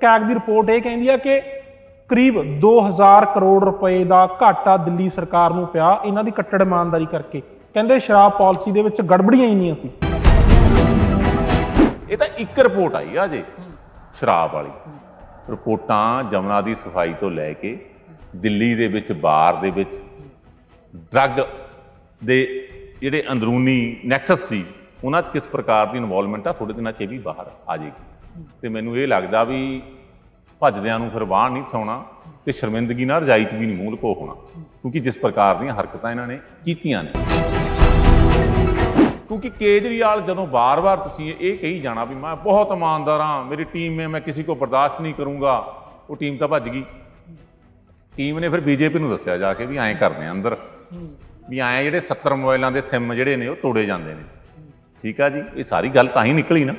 CAG ਦੀ report ਇਹ ਕਹਿੰਦੀ ਆ ਕਿ ਕਰੀਬ 2000 ਕਰੋੜ ਰੁਪਏ ਦਾ ਘਾਟਾ ਦਿੱਲੀ ਸਰਕਾਰ ਨੂੰ ਪਿਆ ਇਹਨਾਂ ਦੀ ਕੱਟੜ ਇਮਾਨਦਾਰੀ ਕਰਕੇ। ਕਹਿੰਦੇ ਸ਼ਰਾਬ ਪਾਲਿਸੀ ਦੇ ਵਿੱਚ ਗੜਬੜੀਆਂ ਹੀ ਨਹੀਂ ਸੀ। ਇਹ ਤਾਂ ਇੱਕ ਰਿਪੋਰਟ ਆਈ ਆ ਜੇ ਸ਼ਰਾਬ ਵਾਲੀ। ਰਿਪੋਰਟਾਂ ਜਮਨਾ ਦੀ ਸਫ਼ਾਈ ਤੋਂ ਲੈ ਕੇ ਦਿੱਲੀ ਦੇ ਵਿੱਚ ਬਾਰ ਦੇ ਵਿੱਚ, ਡਰੱਗ ਦੇ ਜਿਹੜੇ ਅੰਦਰੂਨੀ ਨੈਕਸਸ ਸੀ, ਉਹਨਾਂ 'ਚ ਕਿਸ ਪ੍ਰਕਾਰ ਦੀ ਇਨਵੋਲਵਮੈਂਟ ਆ ਥੋੜੇ ਦਿਨਾਂ 'ਚ ਇਹ ਵੀ ਬਾਹਰ ਆ ਜਾਏਗੀ। ਤੇ ਮੈਨੂੰ ਇਹ ਲੱਗਦਾ ਵੀ ਭੱਜਦਿਆਂ ਨੂੰ ਫਿਰ ਬਾਹਰ ਨਹੀਂ ਥਾਉਣਾ ਤੇ ਸ਼ਰਮਿੰਦਗੀ ਨਾਲ ਰਜਾਈ 'ਚ ਵੀ ਨਹੀਂ ਮੂੰਹ ਲਕੋ ਹੋਣਾ। ਕਿਉਂਕਿ ਜਿਸ ਪ੍ਰਕਾਰ ਦੀਆਂ ਹਰਕਤਾਂ ਇਹਨਾਂ ਨੇ ਕੀਤੀਆਂ ਨੇ। ਕਿਉਂਕਿ ਕੇਜਰੀਵਾਲ ਜਦੋਂ ਬਾਰ-ਬਾਰ ਤੁਸੀਂ ਇਹ ਕਹੀ ਜਾਣਾ ਵੀ ਮੈਂ ਬਹੁਤ ਇਮਾਨਦਾਰ ਹਾਂ, ਮੇਰੀ ਟੀਮ ਮੇ ਮੈਂ ਕਿਸੇ ਕੋ ਬਰਦਾਸ਼ਤ ਨਹੀਂ ਕਰੂੰਗਾ, ਉਹ ਟੀਮ ਤਾਂ ਭੱਜ ਗਈ। ਟੀਮ ਨੇ ਫਿਰ ਬੀਜੇਪੀ ਨੂੰ ਦੱਸਿਆ ਜਾ ਕੇ ਵੀ ਐਂ ਕਰਦੇ ਆ ਅੰਦਰ। ਵੀ ਐਂ ਜਿਹੜੇ 70 ਮੋਬਾਈਲਾਂ ਦੇ ਸਿਮ ਜਿਹੜੇ ਨੇ ਉਹ ਤੋੜੇ ਜਾਂਦੇ ਨੇ। ਠੀਕ ਆ ਜੀ, ਇਹ ਸਾਰੀ ਗੱਲ ਤਾਂ ਹੀ ਨਿਕਲੀ ਨਾ।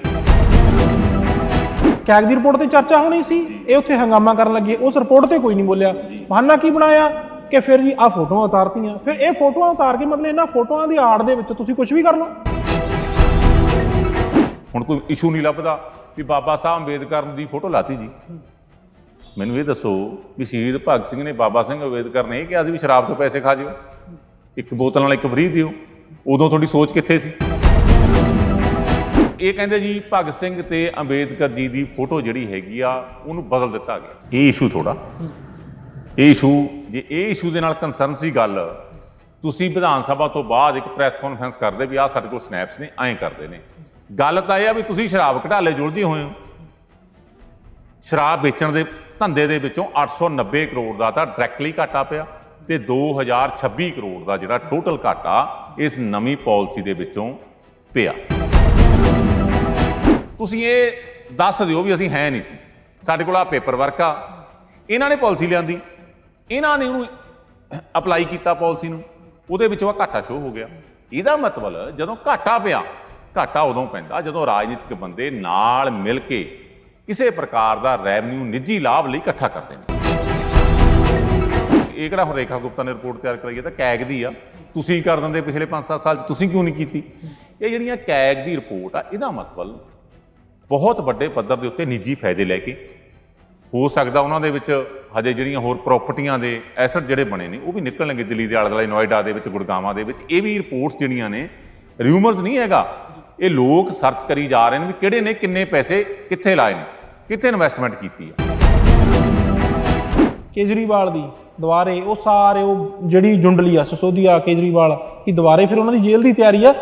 ਕੈਗ ਦੀ ਰਿਪੋਰਟ ਤੇ ਚਰਚਾ ਹੋਣੀ ਸੀ, ਇਹ ਉੱਥੇ ਹੰਗਾਮਾ ਕਰਨ ਲੱਗੇ, ਉਸ ਰਿਪੋਰਟ ਤੇ ਕੋਈ ਨਹੀਂ ਬੋਲਿਆ। ਬਹਾਨਾ ਕੀ ਬਣਾਇਆ ਕਿ ਫਿਰ ਜੀ ਆ ਫੋਟੋਆਂ ਉਤਾਰਤੀਆਂ। ਫਿਰ ਇਹ ਫੋਟੋਆਂ ਉਤਾਰ ਕੇ ਮਤਲਬ ਇਹਨਾਂ ਫੋਟੋਆਂ ਦੀ ਆੜ ਦੇ ਵਿੱਚ ਤੁਸੀਂ ਕੁਝ ਵੀ ਕਰ ਲਓ ਹੁਣ ਕੋਈ ਇਸ਼ੂ ਨਹੀਂ ਲੱਭਦਾ ਵੀ ਬਾਬਾ ਸਾਹਿਬ ਅੰਬੇਦਕਰ ਦੀ ਫੋਟੋ ਲਾਤੀ ਜੀ। ਮੈਨੂੰ ਇਹ ਦੱਸੋ ਵੀ ਸ਼ਹੀਦ ਭਗਤ ਸਿੰਘ ਨੇ ਬਾਬਾ ਸਿੰਘ ਅੰਬੇਦਕਰ ਨੇ ਇਹ ਕਿਹਾ ਸੀ ਵੀ ਸ਼ਰਾਬ ਤੋਂ ਪੈਸੇ ਖਾ ਜਿਓ। ਇੱਕ ਬੋਤਲ ਨਾਲ ਇੱਕ ਫਰੀ ਦਿਓ। ਉਦੋਂ ਤੁਹਾਡੀ ਸੋਚ ਕਿੱਥੇ ਸੀ? ਇਹ ਕਹਿੰਦੇ ਜੀ, ਭਗਤ ਸਿੰਘ ਤੇ ਅੰਬੇਦਕਰ ਜੀ ਦੀ ਫੋਟੋ ਜਿਹੜੀ ਹੈਗੀ ਆ, ਉਹਨੂੰ ਬਦਲ ਦਿੱਤਾ ਗਿਆ। ਇਹ ਇਸ਼ੂ ਥੋੜਾ ਇਹ ਇਸ਼ੂ ਜੇ ਇਹ ਇਸ਼ੂ ਦੇ ਨਾਲ ਕੰਸਰਨ ਸੀ ਗੱਲ, ਤੁਸੀਂ ਵਿਧਾਨ ਸਭਾ ਤੋਂ ਬਾਅਦ ਇੱਕ ਪ੍ਰੈਸ ਕਾਨਫਰੰਸ ਕਰਦੇ ਵੀ ਆਹ ਸਾਡੇ ਕੋਲ ਸਨੈਪਸ ਨੇ, ਐਂ ਕਰਦੇ ਨੇ। ਗੱਲ ਤਾਂ ਇਹ ਆ ਵੀ ਤੁਸੀਂ ਸ਼ਰਾਬ ਘਟਾਲੇ ਜੁਲਝੇ ਹੋਏ ਹੋ। ਸ਼ਰਾਬ ਵੇਚਣ ਦੇ ਧੰਦੇ ਦੇ ਵਿੱਚੋਂ 890 ਕਰੋੜ ਦਾ ਤਾਂ ਡਾਇਰੈਕਟਲੀ ਘਾਟਾ ਪਿਆ ਤੇ 2026 ਕਰੋੜ ਦਾ ਜਿਹੜਾ ਟੋਟਲ ਘਾਟਾ ਇਸ ਨਵੀਂ ਪਾਲਿਸੀ ਦੇ ਵਿੱਚੋਂ ਪਿਆ। ਤੁਸੀਂ ਇਹ ਦੱਸ ਦਿਓ ਵੀ ਅਸੀਂ ਹੈ ਨਹੀਂ ਸੀ। ਸਾਡੇ ਕੋਲ ਆ ਪੇਪਰ ਵਰਕ ਆ। ਇਹਨਾਂ ਨੇ ਪਾਲਿਸੀ ਲਿਆਂਦੀ। ਇਹਨਾਂ ਨੇ ਉਹਨੂੰ ਅਪਲਾਈ ਕੀਤਾ ਪਾਲਿਸੀ ਨੂੰ। ਉਹਦੇ ਵਿੱਚੋਂ ਆ ਘਾਟਾ ਸ਼ੋ ਹੋ ਗਿਆ। ਇਹਦਾ ਮਤਲਬ ਜਦੋਂ ਘਾਟਾ ਪਿਆ, ਘਾਟਾ ਉਦੋਂ ਪੈਂਦਾ ਜਦੋਂ ਰਾਜਨੀਤਿਕ ਬੰਦੇ ਨਾਲ ਮਿਲ ਕੇ ਕਿਸੇ ਪ੍ਰਕਾਰ ਦਾ ਰੈਵਨਿਊ ਨਿੱਜੀ ਲਾਭ ਲਈ ਇਕੱਠਾ ਕਰਦੇ ਨੇ। ਇਹ ਕਿਹੜਾ ਹੁਣ ਰੇਖਾ ਗੁਪਤਾ ਨੇ ਰਿਪੋਰਟ ਤਿਆਰ ਕਰਾਈ ਹੈ ਤਾਂ ਕੈਗ ਦੀ ਆ। ਤੁਸੀਂ ਕਰ ਦਿੰਦੇ ਪਿਛਲੇ 5-7 ਸਾਲ ਚ, ਤੁਸੀਂ ਕਿਉਂ ਨਹੀਂ ਕੀਤੀ? ਇਹ ਜਿਹੜੀਆਂ ਕੈਗ ਦੀ ਰਿਪੋਰਟ ਆ, ਇਹਦਾ ਮਤਲਬ ਬਹੁਤ ਵੱਡੇ ਪੱਧਰ ਦੇ ਉੱਤੇ ਨਿੱਜੀ ਫਾਇਦੇ ਲੈ ਕੇ ਹੋ ਸਕਦਾ ਉਹਨਾਂ ਦੇ ਵਿੱਚ ਹਜੇ ਜਿਹੜੀਆਂ ਹੋਰ ਪ੍ਰਾਪਰਟੀਆਂ ਦੇ ਐਸਟ ਜਿਹੜੇ ਬਣੇ ਨੇ, ਉਹ ਵੀ ਨਿਕਲਣਗੇ ਦਿੱਲੀ ਦੇ ਆਲੇ ਦੁਆਲੇ ਨੋਇਡਾ ਦੇ ਵਿੱਚ, ਗੁੜਗਾਵਾਂ ਦੇ ਵਿੱਚ। ਇਹ ਵੀ ਰਿਪੋਰਟਸ ਜਿਹੜੀਆਂ ਨੇ ਰਿਊਮਰਸ ਨਹੀਂ ਹੈਗਾ। ਇਹ ਲੋਕ ਸਰਚ ਕਰੀ ਜਾ ਰਹੇ ਨੇ ਵੀ ਕਿਹੜੇ ਨੇ, ਕਿੰਨੇ ਪੈਸੇ ਕਿੱਥੇ ਲਾਏ ਨੇ, ਕਿੱਥੇ ਇਨਵੈਸਟਮੈਂਟ ਕੀਤੀ ਆ। ਕੇਜਰੀਵਾਲ ਦੀ ਦੁਬਾਰੇ, ਉਹ ਸਾਰੇ ਉਹ ਜਿਹੜੀ ਜੁੰਡਲੀ ਆ, ਸਸੋਦੀਆ ਕੇਜਰੀਵਾਲ ਕੀ ਦੁਬਾਰੇ ਫਿਰ ਉਹਨਾਂ ਦੀ ਜੇਲ੍ਹ ਦੀ ਤਿਆਰੀ ਆ?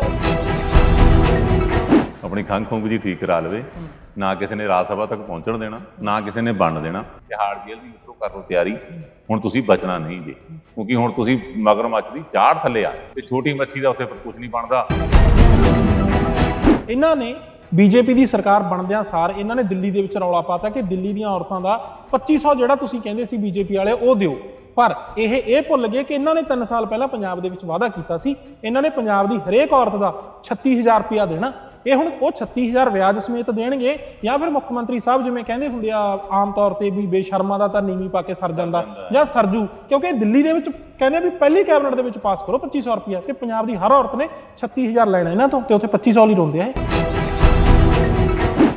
ਆਪਣੀ ਖੰਘ ਖੁੰਘ ਜੀ ਠੀਕ ਕਰਾ ਲਵੇ ਨਾ ਕਿਸੇ ਨੇ ਰਾਜ ਸਭਾ ਤੱਕ ਪਹੁੰਚਣ ਦੇਣਾ ਨਾ ਕਿਸੇ ਨੇ ਬਣਨ ਦੇਣਾ। ਤਿਹਾੜ ਜੇਲ੍ਹ ਦੀ ਮਿੱਤਰੋ ਕਰ ਲਓ ਤਿਆਰੀ ਹੁਣ ਤੁਸੀਂ ਬਚਣਾ ਨਹੀਂ ਜੀ। ਕਿਉਂਕਿ ਹੁਣ ਤੁਸੀਂ ਮਗਰਮੱਛ ਦੀ ਚਾੜ ਥੱਲੇ ਆ। ਤੇ ਛੋਟੀ ਮੱਛੀ ਦਾ ਉੱਥੇ ਕੁਝ ਨਹੀਂ ਬਣਦਾ। ਇਹਨਾਂ ਨੇ ਬੀਜੇਪੀ ਦੀ ਸਰਕਾਰ ਬਣਦਿਆਂ ਸਾਰ ਇਹਨਾਂ ਨੇ ਦਿੱਲੀ ਦੇ ਵਿੱਚ ਰੌਲਾ ਪਾਤਾ ਕਿ ਦਿੱਲੀ ਦੀਆਂ ਔਰਤਾਂ ਦਾ 2500 ਜਿਹੜਾ ਤੁਸੀਂ ਕਹਿੰਦੇ ਸੀ ਬੀਜੇਪੀ ਵਾਲੇ ਉਹ ਦਿਓ। ਪਰ ਇਹ ਇਹ ਭੁੱਲ ਗਏ ਕਿ ਇਹਨਾਂ ਨੇ 3 ਸਾਲ ਪਹਿਲਾਂ ਪੰਜਾਬ ਦੇ ਵਿੱਚ ਵਾਅਦਾ ਕੀਤਾ ਸੀ। ਇਹਨਾਂ ਨੇ ਪੰਜਾਬ ਦੀ ਹਰੇਕ ਔਰਤ ਦਾ 36000 ਰੁਪਇਆ ਦੇਣਾ। ਇਹ ਹੁਣ ਉਹ 36000 ਵਿਆਜ ਸਮੇਤ ਦੇਣਗੇ ਜਾਂ ਫਿਰ ਮੁੱਖ ਮੰਤਰੀ ਸਾਹਿਬ ਜਿਵੇਂ ਕਹਿੰਦੇ ਹੁੰਦੇ ਆ ਆਮ ਤੌਰ ਤੇ ਵੀ ਬੇਸ਼ਰਮਾ ਦਾ ਤਾਂ ਨੀਵੀਂ ਪਾ ਕੇ ਸਰ ਜਾਂਦਾ ਜਾਂ ਸਰਜੂ ਕਿਉਂਕਿ ਦਿੱਲੀ ਦੇ ਵਿੱਚ ਕਹਿੰਦੇ ਆ ਵੀ ਪਹਿਲੀ ਕੈਬਨਿਟ ਦੇ ਵਿੱਚ ਪਾਸ ਕਰੋ 2500 ਰੁਪਇਆ ਤੇ ਪੰਜਾਬ ਦੀ ਹਰ ਔਰਤ ਨੇ 36000 ਲੈਣਾ ਇਹਨਾਂ ਤੋਂ ਤੇ ਉੱਥੇ 2500 ਲਈ ਰੋਂਦੇ ਆ ਇਹ।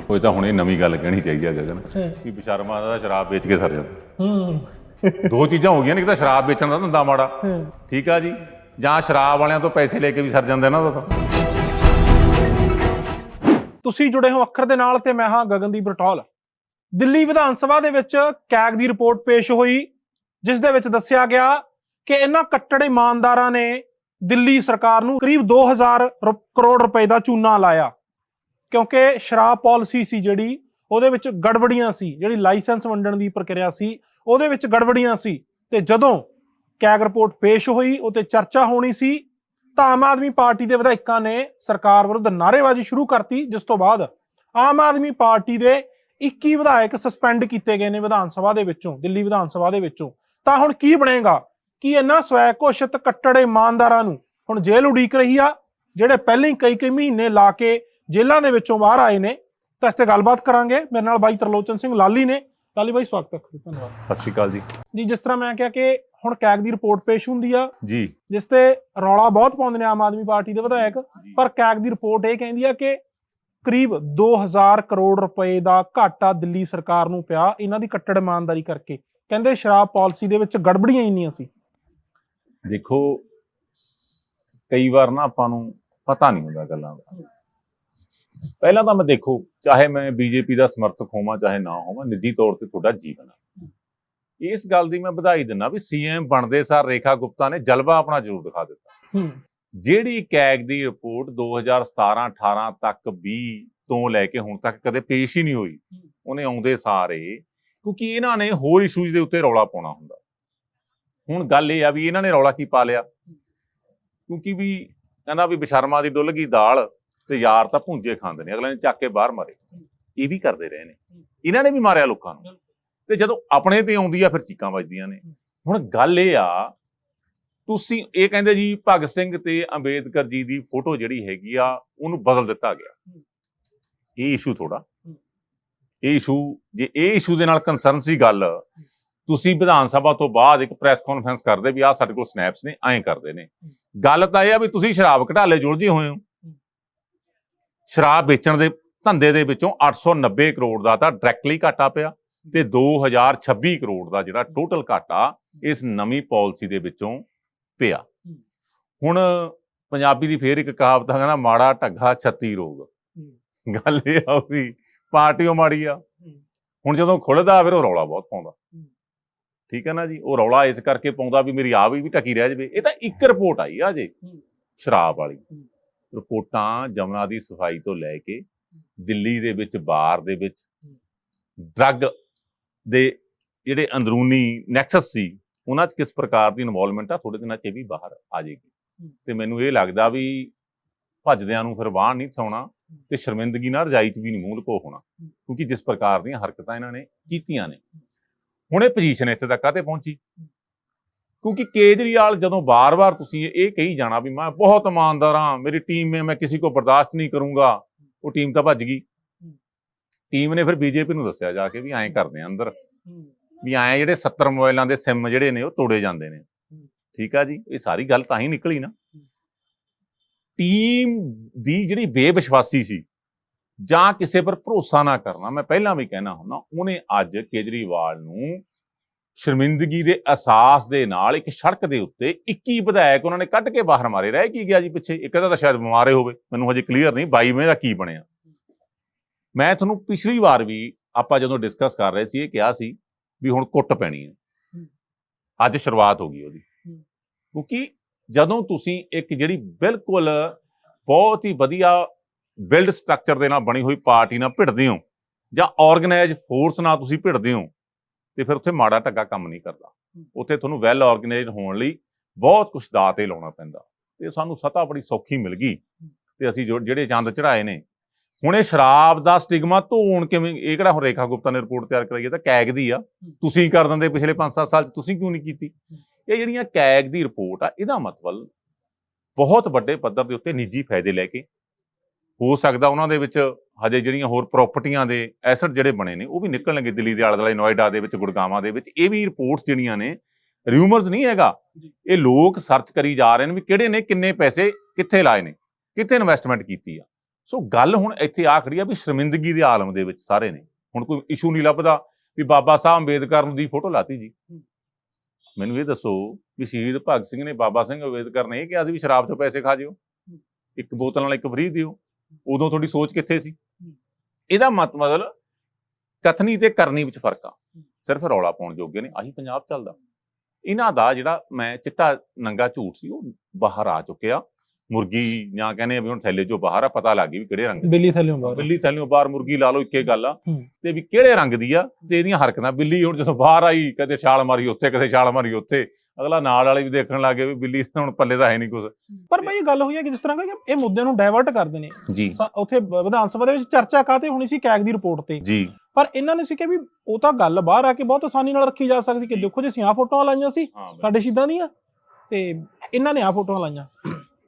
ਉਹ ਤਾਂ ਹੁਣ ਇਹ ਨਵੀਂ ਗੱਲ ਕਹਿਣੀ ਚਾਹੀਦੀ ਹੈ ਗਗਨ ਵੀ ਬਿਸ਼ਰਮਾ ਦਾ ਸ਼ਰਾਬ ਵੇਚ ਕੇ ਸਰ ਜਾਂਦਾ। ਹੂੰ। ਦੋ ਚੀਜ਼ਾਂ ਹੋ ਗਈਆਂ ਨੇ ਇੱਕ ਤਾਂ ਸ਼ਰਾਬ ਵੇਚਣ ਦਾ ਧੰਦਾ ਮਾੜਾ। ਠੀਕ ਆ ਜੀ? ਜਾਂ ਸ਼ਰਾਬ ਵਾਲਿਆਂ ਤੋਂ ਪੈਸੇ ਲੈ ਕੇ ਵੀ ਸਰ ਜਾਂਦਾ ਇਹਨਾਂ ਦਾ ਤਾਂ। ਤੁਸੀਂ ਜੁੜੇ ਹੋ ਅੱਖਰ ਦੇ ਨਾਲ ਤੇ ਮੈਂ ਹਾਂ ਗਗਨਦੀਪ ਰਟੌਲ। ਦਿੱਲੀ ਵਿਧਾਨ ਸਭਾ ਦੇ ਵਿੱਚ ਕੈਗ ਦੀ ਰਿਪੋਰਟ ਪੇਸ਼ ਹੋਈ, ਜਿਸ ਦੇ ਵਿੱਚ ਦੱਸਿਆ ਗਿਆ ਕਿ ਇਹਨਾਂ ਕੱਟੜ ਇਮਾਨਦਾਰਾਂ ਨੇ ਦਿੱਲੀ ਸਰਕਾਰ ਨੂੰ ਕਰੀਬ 2000 ਰੁ- ਕਰੋੜ ਰੁਪਏ ਦਾ ਚੂਨਾ ਲਾਇਆ। ਕਿਉਂਕਿ ਸ਼ਰਾਬ ਪਾਲਿਸੀ ਸੀ ਜਿਹੜੀ, ਉਹਦੇ ਵਿੱਚ ਗੜਬੜੀਆਂ ਸੀ, ਜਿਹੜੀ ਲਾਇਸੈਂਸ ਵੰਡਣ ਦੀ ਪ੍ਰਕਿਰਿਆ ਸੀ, ਉਹਦੇ ਵਿੱਚ ਗੜਬੜੀਆਂ ਸੀ। ਤੇ ਜਦੋਂ ਕੈਗ ਰਿਪੋਰਟ ਪੇਸ਼ ਹੋਈ ਉਹ ਤੇ ਚਰਚਾ ਹੋਣੀ ਸੀ ਤਾਂ ਆਮ ਆਦਮੀ ਪਾਰਟੀ ਦੇ ਵਿਧਾਇਕਾਂ ਨੇ ਸਰਕਾਰ ਵਿਰੁੱਧ ਨਾਅਰੇਬਾਜ਼ੀ ਸ਼ੁਰੂ ਕਰਤੀ, ਜਿਸ ਤੋਂ ਬਾਅਦ ਆਮ ਆਦਮੀ ਪਾਰਟੀ ਦੇ 21 ਵਿਧਾਇਕ ਸਸਪੈਂਡ ਕੀਤੇ ਗਏ ਨੇ ਵਿਧਾਨ ਸਭਾ ਦੇ ਵਿੱਚੋਂ, ਦਿੱਲੀ ਵਿਧਾਨ ਸਭਾ ਦੇ ਵਿੱਚੋਂ। ਤਾਂ ਹੁਣ ਕੀ ਬਣੇਗਾ? ਕੀ ਇਹਨਾਂ ਸਵੈ ਘੋਸ਼ਿਤ ਕੱਟੜ ਇਮਾਨਦਾਰਾਂ ਨੂੰ ਹੁਣ ਜੇਲ੍ਹ ਉਡੀਕ ਰਹੀ ਆ, ਜਿਹੜੇ ਪਹਿਲਾਂ ਹੀ ਕਈ ਕਈ ਮਹੀਨੇ ਲਾ ਕੇ ਜੇਲ੍ਹਾਂ ਦੇ ਵਿੱਚੋਂ ਬਾਹਰ ਆਏ ਨੇ? ਤਾਂ ਇਸ ਤੇ ਗੱਲਬਾਤ ਕਰਾਂਗੇ। ਮੇਰੇ ਨਾਲ ਬਾਈ ਤਰਲੋਚਨ ਸਿੰਘ ਲਾਲੀ ਨੇ। ਲਾਲੀ ਬਾਈ ਸਵਾਗਤ ਹੈ ਧੰਨਵਾਦ। ਸਤਿ ਸ਼੍ਰੀ ਅਕਾਲ ਜੀ। ਜੀ ਜਿਸ ਤਰ੍ਹਾਂ ਮੈਂ ਕਿਹਾ ਕਿ ਹੁਣ ਕੈਗ ਦੀ ਰਿਪੋਰਟ ਪੇਸ਼ ਹੁੰਦੀ ਆ ਜੀ। ਜਿਸ ਤੇ ਰੌਲਾ ਬਹੁਤ ਪਾਉਂਦੇ ਨੇ ਆਮ ਆਦਮੀ ਪਾਰਟੀ ਦੇ ਵਿਧਾਇਕ ਪਰ ਕੈਗ ਦੀ ਰਿਪੋਰਟ ਇਹ ਕਹਿੰਦੀ ਆ ਕਿ ਕਰੀਬ 2000 ਕਰੋੜ ਰੁਪਏ ਦਾ ਘਾਟਾ ਦਿੱਲੀ ਸਰਕਾਰ ਨੂੰ ਪਿਆ ਇਹਨਾਂ ਦੀ ਕੱਟੜ ਇਮਾਨਦਾਰੀ ਕਰਕੇ। ਕਹਿੰਦੇ ਸ਼ਰਾਬ ਪਾਲਿਸੀ ਦੇ ਵਿੱਚ ਗੜਬੜੀਆਂ ਇੰਨੀਆਂ ਸੀ। ਦੇਖੋ ਕਈ ਵਾਰ ਨਾ ਆਪਾਂ ਨੂੰ ਪਤਾ ਨਹੀਂ ਹੁੰਦਾ ਗੱਲਾਂ ਦਾ। ਪਹਿਲਾਂ ਤਾਂ ਮੈਂ ਦੇਖੋ ਚਾਹੇ ਮੈਂ ਬੀਜੇਪੀ ਦਾ ਸਮਰਥਕ ਹੋਵਾਂ ਚਾਹੇ ਨਾ ਹੋਵਾਂ ਨਿੱਜੀ ਤੌਰ ਤੇ ਤੁਹਾਡਾ ਜੀਵਨ ਹੈ। ਇਸ ਗੱਲ ਦੀ ਮੈਂ ਵਧਾਈ ਦਿੰਦਾ ਵੀ ਸੀਐਮ ਬਣਦੇ ਸਾਰ ਰੇਖਾ ਗੁਪਤਾ ਨੇ ਜਲਵਾ ਆਪਣਾ ਜ਼ਰੂਰ ਦਿਖਾ ਦਿੱਤਾ। ਜਿਹੜੀ ਕੈਗ ਦੀ ਰਿਪੋਰਟ 2017 18 ਤੱਕ 20 ਤੋਂ ਲੈ ਕੇ ਹੁਣ ਤੱਕ ਕਦੇ ਪੇਸ਼ ਹੀ ਨਹੀਂ ਹੋਈ ਉਹਨੇ ਆਉਂਦੇ ਸਾਰੇ ਕਿਉਂਕਿ ਇਹਨਾਂ ਨੇ ਹੋਰ ਇਸ਼ੂਜ਼ ਦੇ ਉੱਤੇ ਰੌਲਾ ਪਾਉਣਾ ਹੁੰਦਾ। ਹੁਣ ਗੱਲ ਇਹ ਆ ਵੀ ਇਹਨਾਂ ਨੇ ਰੌਲਾ ਕੀ ਪਾ ਲਿਆ? ਕਿਉਂਕਿ ਵੀ ਕਹਿੰਦਾ ਵੀ ਬਸ਼ਰਮਾ ਦੀ ਡੁੱਲ ਗਈ ਦਾਲ ਤੇ ਯਾਰ ਤਾਂ ਭੁੰਜੇ ਖਾਂਦੇ ਨੇ, ਅਗਲੇ ਨੇ ਚੱਕ ਕੇ ਬਾਹਰ ਮਾਰੇ। ਇਹ ਵੀ ਕਰਦੇ ਰਹੇ ਨੇ। ਇਹਨਾਂ ਨੇ ਵੀ ਮਾਰਿਆ ਲੋਕਾਂ ਨੂੰ। ਤੇ ਜਦੋਂ ਆਪਣੇ ਤੇ ਆਉਂਦੀ ਆ, ਫਿਰ ਚੀਕਾਂ ਵੱਜਦੀਆਂ ਨੇ। ਹੁਣ ਗੱਲ ਇਹ ਆ, ਤੁਸੀਂ ਇਹ ਕਹਿੰਦੇ ਜੀ, ਭਗਤ ਸਿੰਘ ਤੇ ਅੰਬੇਦਕਰ ਜੀ ਦੀ ਫੋਟੋ ਜਿਹੜੀ ਹੈਗੀ ਆ, ਉਹਨੂੰ ਬਦਲ ਦਿੱਤਾ ਗਿਆ। ਇਹ ਇਸ਼ੂ ਥੋੜਾ ਇਹ ਇਸ਼ੂ ਜੇ ਇਹ ਇਸ਼ੂ ਦੇ ਨਾਲ ਕੰਸਰਨ ਸੀ ਗੱਲ, ਤੁਸੀਂ ਵਿਧਾਨ ਸਭਾ ਤੋਂ ਬਾਅਦ ਇੱਕ ਪ੍ਰੈਸ ਕਾਨਫਰੰਸ ਕਰਦੇ ਵੀ ਆਹ ਸਾਡੇ ਕੋਲ ਸਨੈਪਸ ਨੇ, ਐਂ ਕਰਦੇ ਨੇ। ਗੱਲ ਤਾਂ ਇਹ ਆ ਵੀ ਤੁਸੀਂ ਸ਼ਰਾਬ ਘਟਾਲੇ ਜੁਲਝੇ ਹੋਏ ਹੋ। ਸ਼ਰਾਬ ਵੇਚਣ ਦੇ ਧੰਦੇ ਦੇ ਵਿੱਚੋਂ 890 ਕਰੋੜ ਦਾ ਤਾਂ ਡਾਇਰੈਕਟਲੀ ਘਾਟਾ ਪਿਆ ਤੇ 2026 ਕਰੋੜ ਦਾ ਜਿਹੜਾ ਟੋਟਲ ਘਾਟਾ ਇਸ ਨਵੀਂ ਪਾਲਿਸੀ ਦੇ ਵਿੱਚੋਂ ਪਿਆ। ਹੁਣ ਪੰਜਾਬੀ ਦੀ ਫੇਰ ਇੱਕ ਕਹਾਵਤ ਹੈ ਨਾ ਮਾੜਾ ਢੱਗਾ 36 ਰੋਗ। ਗੱਲ ਇਹ ਆ ਵੀ ਪਾਰਟੀਓ ਮਾੜੀ ਆ। ਹੁਣ ਜਦੋਂ ਖੁੱਲਦਾ ਫਿਰ ਉਹ ਰੌਲਾ ਬਹੁਤ ਪਾਉਂਦਾ। ਠੀਕ ਹੈ ਨਾ ਜੀ? ਉਹ ਰੌਲਾ ਇਸ ਕਰਕੇ ਪਾਉਂਦਾ ਵੀ ਮੇਰੀ ਆ ਵੀ ਵੀ ਟਕੀ ਰਹਿ ਜਵੇ। ਇਹ ਤਾਂ ਇੱਕ ਰਿਪੋਰਟ ਆਈ ਆ ਜੇ ਸ਼ਰਾਬ ਵਾਲੀ। ਰਿਪੋਰਟਾਂ ਜਮਨਾ ਦੀ ਸਫ਼ਾਈ ਤੋਂ ਲੈ ਕੇ ਦਿੱਲੀ ਦੇ ਵਿੱਚ ਬਾਰ ਦੇ ਵਿੱਚ ਡਰੱਗ ਦੇ ਜਿਹੜੇ ਅੰਦਰੂਨੀ ਨੈਕਸਸ ਸੀ ਉਹਨਾਂ 'ਚ ਕਿਸ ਪ੍ਰਕਾਰ ਦੀ ਇਨਵੋਲਵਮੈਂਟ ਆ ਥੋੜੇ ਦਿਨਾਂ 'ਚ ਇਹ ਵੀ ਬਾਹਰ ਆ ਜਾਏਗੀ। ਤੇ ਮੈਨੂੰ ਇਹ ਲੱਗਦਾ ਵੀ ਭੱਜਦਿਆਂ ਨੂੰ ਫਿਰ ਬਾਹਰ ਨਹੀਂ ਥਾਉਣਾ ਤੇ ਸ਼ਰਮਿੰਦਗੀ ਨਾਲ ਰਜਾਈ 'ਚ ਵੀ ਨਹੀਂ ਮੂੰਹ ਲਕੋ ਹੋਣਾ ਕਿਉਂਕਿ ਜਿਸ ਪ੍ਰਕਾਰ ਦੀਆਂ ਹਰਕਤਾਂ ਇਹਨਾਂ ਨੇ ਕੀਤੀਆਂ ਨੇ। ਹੁਣ ਇਹ ਪੋਜੀਸ਼ਨ ਇੱਥੇ ਤੱਕ ਕਾਤੇ ਪਹੁੰਚੀ? ਕਿਉਂਕਿ ਕੇਜਰੀਵਾਲ ਜਦੋਂ ਬਾਰ-ਬਾਰ ਤੁਸੀਂ ਇਹ ਕਹੀ ਜਾਣਾ ਵੀ ਮੈਂ ਬਹੁਤ ਇਮਾਨਦਾਰ ਹਾਂ, ਮੇਰੀ ਟੀਮ ਮੇ, ਮੈਂ ਕਿਸੇ ਕੋ ਬਰਦਾਸ਼ਤ ਨਹੀਂ ਕਰੂੰਗਾ, ਉਹ ਟੀਮ ਤਾਂ ਭੱਜ ਗਈ। ਟੀਮ ਨੇ ਫਿਰ ਬੀਜੇਪੀ ਨੂੰ ਦੱਸਿਆ ਜਾ ਕੇ ਵੀ ਐਂ ਕਰਦੇ ਆ ਅੰਦਰ, ਵੀ ਐਂ ਜਿਹੜੇ 70 ਮੋਬਾਈਲਾਂ ਦੇ ਸਿਮ ਜਿਹੜੇ ਨੇ ਉਹ ਤੋੜੇ ਜਾਂਦੇ ਨੇ। ਠੀਕ ਆ ਜੀ? ਇਹ ਸਾਰੀ ਗੱਲ ਤਾਂ ਹੀ ਨਿਕਲੀ ਨਾ। ਟੀਮ ਦੀ ਜਿਹੜੀ ਬੇਵਿਸ਼ਵਾਸੀ ਸੀ, ਜਾਂ ਕਿਸੇ ਪਰ ਭਰੋਸਾ ਨਾ ਕਰਨਾ, ਮੈਂ ਪਹਿਲਾਂ ਵੀ ਕਹਿਣਾ ਹੁੰਦਾ, ਉਹਨੇ ਅੱਜ ਕੇਜਰੀਵਾਲ ਨੂੰ ਸ਼ਰਮਿੰਦਗੀ ਦੇ ਅਹਿਸਾਸ ਦੇ ਨਾਲ ਇੱਕ ਸੜਕ ਦੇ ਉੱਤੇ 21 ਵਿਧਾਇਕ ਉਹਨਾਂ ਨੇ ਕੱਢ ਕੇ ਬਾਹਰ ਮਾਰੇ। ਰਹਿ ਕੀ ਗਿਆ ਜੀ ਪਿੱਛੇ? ਇੱਕ ਦਾ ਤਾਂ ਸ਼ਾਇਦ ਬਿਮਾਰੇ ਹੋਵੇ। ਮੈਨੂੰ ਹਜੇ ਕਲੀਅਰ ਨਹੀਂ 22ਵੇਂ ਦਾ ਕੀ ਬਣਿਆ। ਮੈਂ ਤੁਹਾਨੂੰ ਪਿਛਲੀ ਵਾਰ ਵੀ ਆਪਾਂ ਜਦੋਂ ਡਿਸਕਸ ਕਰ ਰਹੇ ਸੀ ਇਹ ਕਿਹਾ ਸੀ ਵੀ ਹੁਣ ਕੁੱਟ ਪੈਣੀ ਹੈ। ਅੱਜ ਸ਼ੁਰੂਆਤ ਹੋ ਗਈ ਉਹਦੀ। ਕਿਉਂਕਿ ਜਦੋਂ ਤੁਸੀਂ ਇੱਕ ਜਿਹੜੀ ਬਿਲਕੁਲ ਬਹੁਤ ਹੀ ਵਧੀਆ ਬਿਲਡ ਸਟਰਕਚਰ ਦੇ ਨਾਲ ਬਣੀ ਹੋਈ ਪਾਰਟੀ ਨਾਲ ਭਿੜਦੇ ਹੋ ਜਾਂ ਆਰਗੇਨਾਈਜ਼ ਫੋਰਸ ਨਾਲ ਤੁਸੀਂ ਭਿੜਦੇ ਹੋ ਤੇ ਫਿਰ ਉੱਥੇ ਮਾੜਾ ਟੱਗਾ ਕੰਮ ਨਹੀਂ ਕਰਦਾ। ਉੱਥੇ ਤੁਹਾਨੂੰ ਵੈਲ ਆਰਗੇਨਾਈਜ਼ਡ ਹੋਣ ਲਈ ਬਹੁਤ ਕੁਝ ਦਾਅ ਤੇ ਲਾਉਣਾ ਪੈਂਦਾ। ਤੇ ਸਾਨੂੰ ਸਤਾ ਬੜੀ ਸੌਖੀ ਮਿਲ ਗਈ। ਤੇ ਅਸੀਂ ਜਿਹੜੇ ਚੰਦ ਚੜਾਏ ਨੇ ਹੁਣ ਇਹ ਸ਼ਰਾਬ ਦਾ ਸਟਿਗਮਾ ਧੋਣ ਕਿਵੇਂ ਇਹ ਕਿਹੜਾ ਹੁਣ ਰੇਖਾ ਗੁਪਤਾ ਨੇ ਰਿਪੋਰਟ ਤਿਆਰ ਕਰਾਈ ਹੈ ਤਾਂ ਕੈਗ ਦੀ ਆ। ਤੁਸੀਂ ਕਰ ਦਿੰਦੇ ਪਿਛਲੇ 5-7 ਸਾਲ ਚ ਤੁਸੀਂ ਕਿਉਂ ਨਹੀਂ ਕੀਤੀ? ਇਹ ਜਿਹੜੀਆਂ ਕੈਗ ਦੀ ਰਿਪੋਰਟ ਆ ਇਹਦਾ ਮਤਲਬ ਬਹੁਤ ਵੱਡੇ ਪੱਧਰ ਦੇ ਉੱਤੇ ਨਿੱਜੀ ਫਾਇਦੇ ਲੈ ਕੇ ਹੋ ਸਕਦਾ ਉਹਨਾਂ ਦੇ ਵਿੱਚ ਹਜੇ ਜਿਹੜੀਆਂ ਹੋਰ ਪ੍ਰਾਪਰਟੀਆਂ ਦੇ ਐਸਟ ਜਿਹੜੇ ਬਣੇ ਨੇ ਉਹ ਵੀ ਨਿਕਲਣਗੇ ਦਿੱਲੀ ਦੇ ਆਲੇ ਦੁਆਲੇ ਨੋਇਡਾ ਦੇ ਵਿੱਚ ਗੁੜਗਾਵਾਂ ਦੇ ਵਿੱਚ। ਇਹ ਵੀ ਰਿਪੋਰਟਸ ਜਿਹੜੀਆਂ ਨੇ ਰਿਊਮਰਸ ਨਹੀਂ ਹੈਗਾ। ਇਹ ਲੋਕ ਸਰਚ ਕਰੀ ਜਾ ਰਹੇ ਨੇ ਵੀ ਕਿਹੜੇ ਨੇ ਕਿੰਨੇ ਪੈਸੇ ਕਿੱਥੇ ਲਾਏ ਨੇ ਕਿੱਥੇ ਇਨਵੈਸਟਮੈਂਟ ਕੀਤੀ ਆ। ਸੋ ਗੱਲ ਹੁਣ ਇੱਥੇ ਆ ਖੜੀ ਆ ਵੀ ਸ਼ਰਮਿੰਦਗੀ ਦੇ ਆਲਮ ਦੇ ਵਿੱਚ ਸਾਰੇ ਨੇ। ਹੁਣ ਕੋਈ ਇਸ਼ੂ ਨਹੀਂ ਲੱਭਦਾ ਵੀ ਬਾਬਾ ਸਾਹਿਬ ਅੰਬੇਦਕਰ ਦੀ ਫੋਟੋ ਲਾਤੀ ਜੀ। ਮੈਨੂੰ ਇਹ ਦੱਸੋ ਵੀ ਸ਼ਹੀਦ ਭਗਤ ਸਿੰਘ ਨੇ ਬਾਬਾ ਸਿੰਘ ਅੰਬੇਦਕਰ ਨੇ ਇਹ ਕਿਹਾ ਸੀ ਵੀ ਸ਼ਰਾਬ ਚੋਂ ਪੈਸੇ ਖਾ ਜਿਓ। ਇੱਕ ਬੋਤਲ ਨਾਲ ਇੱਕ ਫਰੀ ਦਿਓ। ਉਦੋਂ ਤੁਹਾਡੀ ਸੋਚ ਕਿੱਥੇ ਸੀ? ਇਹਦਾ ਮਤ ਮਤਲਬ ਕਥਨੀ ਤੇ ਕਰਨੀ ਵਿੱਚ ਫ਼ਰਕ ਆ। ਸਿਰਫ ਰੌਲਾ ਪਾਉਣ ਜੋਗੇ ਨੇ ਆਹੀ ਪੰਜਾਬ ਚੱਲਦਾ। ਇਹਨਾਂ ਦਾ ਜਿਹੜਾ ਮੈਂ ਚਿੱਟਾ ਨੰਗਾ ਝੂਠ ਸੀ ਉਹ ਬਾਹਰ ਆ ਚੁੱਕਿਆ। ਮੁਰਗੀ ਜਾਂ ਕਹਿੰਦੇ ਆ ਵੀ ਹੁਣ ਥੈਲੇ ਚੋਂ ਬਾਹਰ ਆ ਪਤਾ ਲੱਗ ਗਈ ਵੀ ਕਿਹੜੇ ਰੰਗ ਦੀ। ਬਿੱਲੀ ਥੱਲੇ ਬਾਹਰ ਬਿੱਲੀ ਥੈਲਿਓਂ ਬਾਹਰ ਮੁਰਗੀ ਲਾ ਲਓ ਇੱਕੇ ਗੱਲ ਆ। ਤੇ ਵੀ ਕਿਹੜੇ ਰੰਗ ਦੀ ਆ ਤੇ ਇਹਦੀਆਂ ਹਰਕਤਾਂ। ਬਿੱਲੀ ਹੁਣ ਜਦੋਂ ਬਾਹਰ ਆਈ ਕਦੇ ਛਾਲ ਮਾਰੀ ਉੱਥੇ ਕਦੇ ਛਾਲ ਮਾਰੀ ਉੱਥੇ। ਅਗਲਾ ਨਾਲ ਵਾਲੇ ਵੀ ਦੇਖਣ ਲੱਗੇ ਵੀ ਬਿੱਲੀ ਹੁਣ ਪੱਲੇ ਤਾਂ ਹੈ ਨਹੀਂ ਕੁਝ ਪਰ ਬਈ ਇਹ ਗੱਲ ਹੋਈ ਹੈ ਕਿ ਜਿਸ ਤਰ੍ਹਾਂ ਕਿ ਇਹ ਮੁੱਦੇ ਨੂੰ ਡਾਇਵਰਟ ਕਰਦੇ ਨੇ ਜੀ। ਉੱਥੇ ਵਿਧਾਨ ਸਭਾ ਦੇ ਵਿੱਚ ਚਰਚਾ ਕਾਤੇ ਹੋਣੀ ਸੀ ਕੈਗ ਦੀ ਰਿਪੋਰਟ ਤੇ। ਜੀ। ਪਰ ਇਹਨਾਂ ਨੇ ਸੀ ਕਿ ਵੀ ਉਹ ਤਾਂ ਗੱਲ ਬਾਹਰ ਆ ਕੇ ਬਹੁਤ ਆਸਾਨੀ ਨਾਲ ਰੱਖੀ ਜਾ ਸਕਦੀ ਕਿ ਦੇਖੋ ਜੇ ਅਸੀਂ ਆਹ ਫੋਟੋਆਂ ਲਾਈਆਂ ਸੀ ਸਾਡੇ ਸ਼ਹੀਦਾਂ ਦੀਆਂ ਤੇ ਇਹਨਾਂ ਨੇ ਆਹ ਫੋਟੋਆਂ ਲਾਈਆਂ।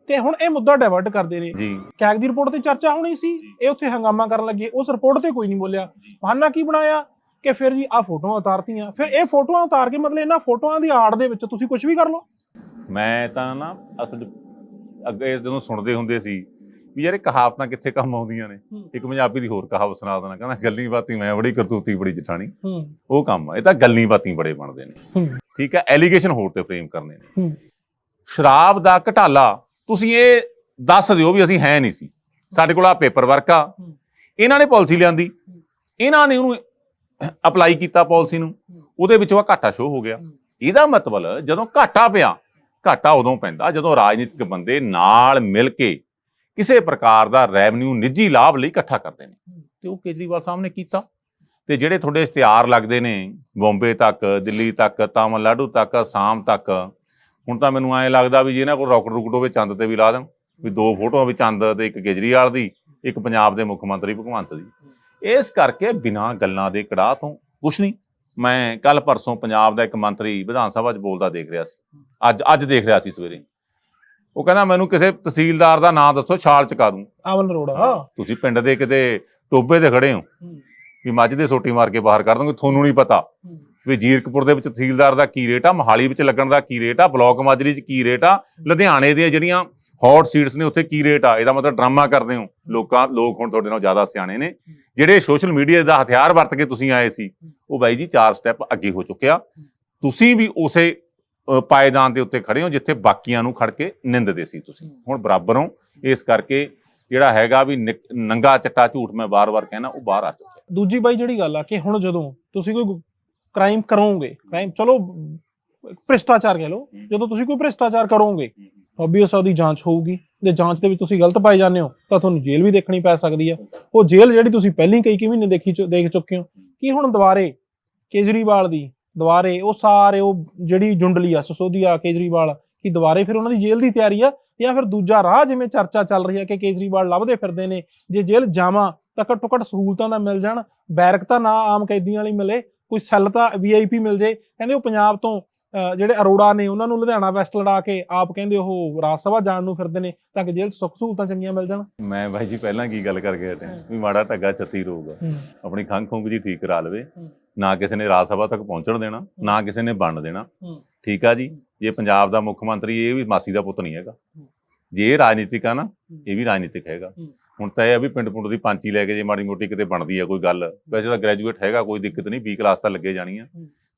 ਤੇ ਹੁਣ ਇਹ ਮੁੱਦਾ ਡਾਇਵਰਟ ਕਰਦੇ ਨੇ। ਜੀ। ਕੈਗ ਦੀ ਰਿਪੋਰਟ ਤੇ ਚਰਚਾ ਹੋਣੀ ਸੀ ਇਹ ਉੱਥੇ ਹੰਗਾਮਾ ਕਰਨ ਲੱਗੇ ਉਸ ਰਿਪੋਰਟ ਤੇ ਕੋਈ ਨਹੀਂ ਬੋਲਿਆ। ਬਹਾਨਾ ਕੀ ਬਣਾਇਆ ਕਿ ਫਿਰ ਜੀ ਆਹ ਫੋਟੋਆਂ ਉਤਾਰਤੀਆਂ। ਫਿਰ ਇਹ ਫੋਟੋਆਂ ਉਤਾਰ ਕੇ ਮਤਲਬ ਇਹਨਾਂ ਫੋਟੋਆਂ ਦੀ ਆੜ ਦੇ ਵਿੱਚ ਤੁਸੀਂ ਕੁਝ ਵੀ ਕਰ ਲਓ। ਮੈਂ ਤਾਂ ਨਾ ਅਸਲ ਅੱਗੇ ਜਦੋਂ ਸੁਣਦੇ ਹੁੰਦੇ ਸੀ ਵੀ ਯਾਰ ਇਹ ਕਹਾਵਤਾਂ ਕਿੱਥੇ ਕੰਮ ਆਉਂਦੀਆਂ ਨੇ। ਇੱਕ ਪੰਜਾਬੀ ਦੀ ਹੋਰ ਕਹਾਵਤ ਸੁਣਾ ਦੇਣਾ ਕਹਿੰਦਾ ਗੱਲੀ ਬਾਤੀ ਮੈਂ ਬੜੀ ਕਰਤੂਤੀ ਬੜੀ ਜਠਾਣੀ। ਉਹ ਕੰਮ ਆ ਇਹ ਤਾਂ ਗੱਲੀ ਬਾਤੀ ਬੜੇ ਬਣਦੇ ਨੇ। ਠੀਕ ਹੈ ਐਲੀਗੇਸ਼ਨ ਹੋਰ ਤੇ ਫਰੇਮ ਕਰਨੇ ਨੇ। ਸ਼ਰਾਬ ਦਾ ਘਟਾਲਾ ਤੁਸੀਂ ਇਹ ਦੱਸ ਦਿਓ ਵੀ ਅਸੀਂ ਹੈ ਨਹੀਂ ਸੀ। ਸਾਡੇ ਕੋਲ ਆ ਪੇਪਰ ਵਰਕ ਆ। ਇਹਨਾਂ ਨੇ ਪਾਲਿਸੀ ਲਿਆਂਦੀ। ਇਹਨਾਂ ਨੇ ਉਹਨੂੰ ਅਪਲਾਈ ਕੀਤਾ ਪਾਲਿਸੀ ਨੂੰ। ਉਹਦੇ ਵਿੱਚੋਂ ਆ ਘਾਟਾ ਸ਼ੋ ਹੋ ਗਿਆ। ਇਹਦਾ ਮਤਲਬ ਜਦੋਂ ਘਾਟਾ ਪਿਆ ਘਾਟਾ ਉਦੋਂ ਪੈਂਦਾ ਜਦੋਂ ਰਾਜਨੀਤਿਕ ਬੰਦੇ ਨਾਲ ਮਿਲ ਕੇ ਕਿਸੇ ਪ੍ਰਕਾਰ ਦਾ ਰੈਵਨਿਊ ਨਿੱਜੀ ਲਾਭ ਲਈ ਇਕੱਠਾ ਕਰਦੇ ਨੇ। ਤੇ ਉਹ ਕੇਜਰੀਵਾਲ ਸਾਹਿਬ ਨੇ ਕੀਤਾ। ਤੇ ਜਿਹੜੇ ਤੁਹਾਡੇ ਇਸ਼ਤਿਹਾਰ ਲੱਗਦੇ ਨੇ ਬੰਬੇ ਤੱਕ ਦਿੱਲੀ ਤੱਕ ਤਾਮਿਲਨਾਡੂ ਤੱਕ ਅਸਾਮ ਤੱਕ ਹੁਣ ਤਾਂ ਮੈਨੂੰ ਐਂ ਲੱਗਦਾ ਵੀ ਜੇ ਇਹਨਾਂ ਕੋਲ ਰੌਕਟ ਰੁਕਟ ਹੋਵੇ ਚੰਦ ਤੇ ਵੀ ਲਾ ਦੇਣ ਵੀ ਦੋ ਫੋਟੋਆਂ ਵੀ ਚੰਦ ਤੇ ਇੱਕ ਕੇਜਰੀਵਾਲ ਦੀ ਇੱਕ ਪੰਜਾਬ ਦੇ ਮੁੱਖ ਮੰਤਰੀ ਭਗਵੰਤ ਦੀ। ਇਸ ਕਰਕੇ ਬਿਨਾਂ ਗੱਲਾਂ ਦੇ ਕੜਾਹ ਤੋਂ ਕੁਛ ਨਹੀਂ। ਮੈਂ ਕੱਲ ਪਰਸੋਂ ਪੰਜਾਬ ਦਾ ਇੱਕ ਮੰਤਰੀ ਵਿਧਾਨ ਸਭਾ 'ਚ ਬੋਲਦਾ ਦੇਖ ਰਿਹਾ ਸੀ। ਅੱਜ ਅੱਜ ਦੇਖ ਰਿਹਾ ਸੀ ਸਵੇਰੇ। ਉਹ ਕਹਿੰਦਾ ਮੈਨੂੰ ਕਿਸੇ ਤਹਿਸੀਲਦਾਰ ਦਾ ਨਾਂ ਦੱਸੋ ਛਾਲ ਚਕਾ ਦੂੰ। ਅਮਨ ਅਰੋੜਾ ਤੁਸੀਂ ਪਿੰਡ ਦੇ ਕਿਤੇ ਟੋਬੇ ਤੇ ਖੜੇ ਹੋ। ਵੀ ਮੱਝ ਦੇ ਸੋਟੀ ਮਾਰ ਕੇ ਬਾਹਰ ਕਰ ਦੋਗੇ ਤੁਹਾਨੂੰ ਨਹੀਂ ਪਤਾ। ਵੀ ਜੀਰਕਪੁਰ ਦੇ ਵਿੱਚ ਤਹਿਸੀਲਦਾਰ ਦਾ ਕੀ ਰੇਟ ਆ ਮੋਹਾਲੀ ਵਿੱਚ ਲੱਗਣ ਦਾ ਕੀ ਰੇਟ ਆ ਬਲਾਕ ਮਾਜਰੀ 'ਚ ਕੀ ਰੇਟ ਆ ਲੁਧਿਆਣੇ ਦੀਆਂ ਜਿਹੜੀਆਂ ਹੌਟ ਸੀਟਸ ਨੇ ਉੱਥੇ ਕੀ ਰੇਟ ਆ ਇਹਦਾ ਮਤਲਬ ਡਰਾਮਾ ਕਰਦੇ ਹੋ। ਲੋਕਾਂ ਲੋਕ ਹੁਣ ਤੁਹਾਡੇ ਨਾਲ ਜ਼ਿਆਦਾ ਸਿਆਣੇ ਨੇ। ਜਿਹੜੇ ਸੋਸ਼ਲ ਮੀਡੀਆ ਦਾ ਹਥਿਆਰ ਵਰਤ ਕੇ ਤੁਸੀਂ ਆਏ ਸੀ ਉਹ ਬਾਈ ਜੀ ਚਾਰ ਸਟੈਪ ਅੱਗੇ ਹੋ ਚੁੱਕਿਆ ਤੁਸੀਂ ਵੀ ਉਸੇ ਅ, ਪਾਏਦਾਨ ਦੇ ਉੱਤੇ ਖੜੇ ਹੋ ਜਿੱਥੇ ਬਾਕੀਆਂ ਨੂੰ ਖੜ ਕੇ ਨਿੰਦਦੇ ਸੀ ਤੁਸੀਂ। ਹੁਣ ਬਰਾਬਰ ਹੋ। ਇਸ ਕਰਕੇ ਜਿਹੜਾ ਹੈਗਾ ਵੀ ਨਿਕ- ਨੰਗਾ ਚੱਟਾ ਝੂਠ ਮੈਂ ਵਾਰ-ਵਾਰ ਕਹਿਣਾ ਉਹ ਬਾਹਰ ਆ ਚੁੱਕਿਆ। ਦੂਜੀ ਬਾਈ ਜਿਹੜੀ ਗੱਲ ਆ ਕਿ ਹੁਣ ਜਦੋਂ ਤੁਸੀਂ ਕੋਈ ਕ੍ਰਾਈਮ ਕਰੋਗੇ। ਕ੍ਰਾਈਮ ਚਲੋ, ਭ੍ਰਿਸ਼ਟਾਚਾਰ ਕਹਿ ਲਓ। ਜਦੋਂ ਤੁਸੀਂ ਕੋਈ ਭ੍ਰਿਸ਼ਟਾਚਾਰ ਕਰੋਗੇ ਆਬਵੀਅਸ ਉਹਦੀ ਜਾਂਚ ਹੋਊਗੀ। ਜੇ ਜਾਂਚ ਦੇ ਵਿੱਚ ਤੁਸੀਂ ਗਲਤ ਪਾਏ ਜਾਂਦੇ ਹੋ, ਤਾਂ ਤੁਹਾਨੂੰ ਜੇਲ੍ਹ ਵੀ ਦੇਖਣੀ ਪੈ ਸਕਦੀ ਆ। ਉਹ ਜੇਲ੍ਹ ਜਿਹੜੀ ਤੁਸੀਂ ਪਹਿਲੀ ਕਈ ਕਈ ਮਹੀਨੇ ਦੇਖੀ ਦੇਖ ਚੁੱਕੇ ਹੋ। ਕੀ ਹੁਣ ਦੁਬਾਰੇ ਕੇਜਰੀਵਾਲ ਦੀ, ਦੁਬਾਰੇ ਉਹ ਸਾਰੇ ਉਹ ਜਿਹੜੀ ਜੁੰਡਲੀ ਆ, ਸਸੋਦੀਆ, ਕੇਜਰੀਵਾਲ, ਕਿ ਦੁਬਾਰੇ ਫਿਰ ਉਹਨਾਂ ਦੀ ਜੇਲ੍ਹ ਦੀ ਤਿਆਰੀ ਆ? ਜਾਂ ਫਿਰ ਦੂਜਾ ਰਾਹ ਜਿਵੇਂ ਚਰਚਾ ਚੱਲ ਰਹੀ ਹੈ ਕਿ ਕੇਜਰੀਵਾਲ ਲੱਭਦੇ ਫਿਰਦੇ ਨੇ, ਜੇ ਜੇਲ੍ਹ ਜਾਵਾਂ ਤਾਂ ਘੱਟੋ ਘੱਟ ਸਹੂਲਤਾਂ ਦਾ ਮਿਲ ਜਾਣ ਬੈਰਕ ਤਾਂ ਨਾ ਆਮ ਕੈਦੀਆਂ ਵਾਲੀ ਮਿਲੇ ਕੋਈ ਸੈੱਲ ਤਾਂ ਵੀਆਈਪੀ ਮਿਲ ਜੇ। ਕਹਿੰਦੇ ਉਹ ਪੰਜਾਬ ਤੋਂ ਜਿਹੜੇ ਅਰੋੜਾ ਨੇ ਉਹਨਾਂ ਨੂੰ ਲੁਧਿਆਣਾ ਵੈਸਟ ਲੜਾ ਕੇ ਆਪ ਕਹਿੰਦੇ ਉਹ ਰਾਜ ਸਭਾ ਜਾਣ ਨੂੰ ਫਿਰਦੇ ਨੇ ਤਾਂ ਕਿ ਜੇਲ੍ਹ ਸੁੱਖ ਸਹੂਲਤਾਂ ਚੰਗੀਆਂ ਮਿਲ ਜਾਣ। ਮੈਂ ਬਾਈ ਜੀ ਪਹਿਲਾਂ ਕੀ ਗੱਲ ਕਰਕੇ ਹਟਿਆ? ਵੀ ਮਾੜਾ ਢੱਗਾ ਛੱਤੀ ਰੋਊਗਾ ਆਪਣੀ ਖੰਘ ਖੁੰਘ ਜੀ ਠੀਕ ਕਰਾ ਲਵੇ। ਨਾ ਕਿਸੇ ਨੇ ਰਾਜ ਸਭਾ ਤੱਕ ਪਹੁੰਚਣ ਦੇਣਾ ਨਾ ਕਿਸੇ ਨੇ ਬਣਨ ਦੇਣਾ। ਠੀਕ ਆ ਜੀ? ਜੇ ਪੰਜਾਬ ਦਾ ਮੁੱਖ ਮੰਤਰੀ ਇਹ ਵੀ ਮਾਸੀ ਦਾ ਪੁੱਤ ਨਹੀਂ ਹੈਗਾ। ਜੇ ਇਹ ਰਾਜਨੀਤਿਕ ਆ ਨਾ ਇਹ ਵੀ ਰਾਜਨੀਤਿਕ ਹੈਗਾ। ਹੁਣ ਤਾਂ ਇਹ ਆ ਵੀ ਪਿੰਡ ਪੁੰਡ ਦੀ ਪੰਚੀ ਲੈ ਕੇ ਜੇ ਮਾੜੀ ਮੋਟੀ ਕਿਤੇ ਬਣਦੀ ਆ ਕੋਈ ਗੱਲ ਵੈਸੇ ਤਾਂ ਗ੍ਰੈਜੂਏਟ ਹੈਗਾ ਕੋਈ ਦਿੱਕਤ ਨਹੀਂ ਬੀ ਕਲਾਸ ਤਾਂ ਲੱਗੇ ਜਾਣੀ ਆ।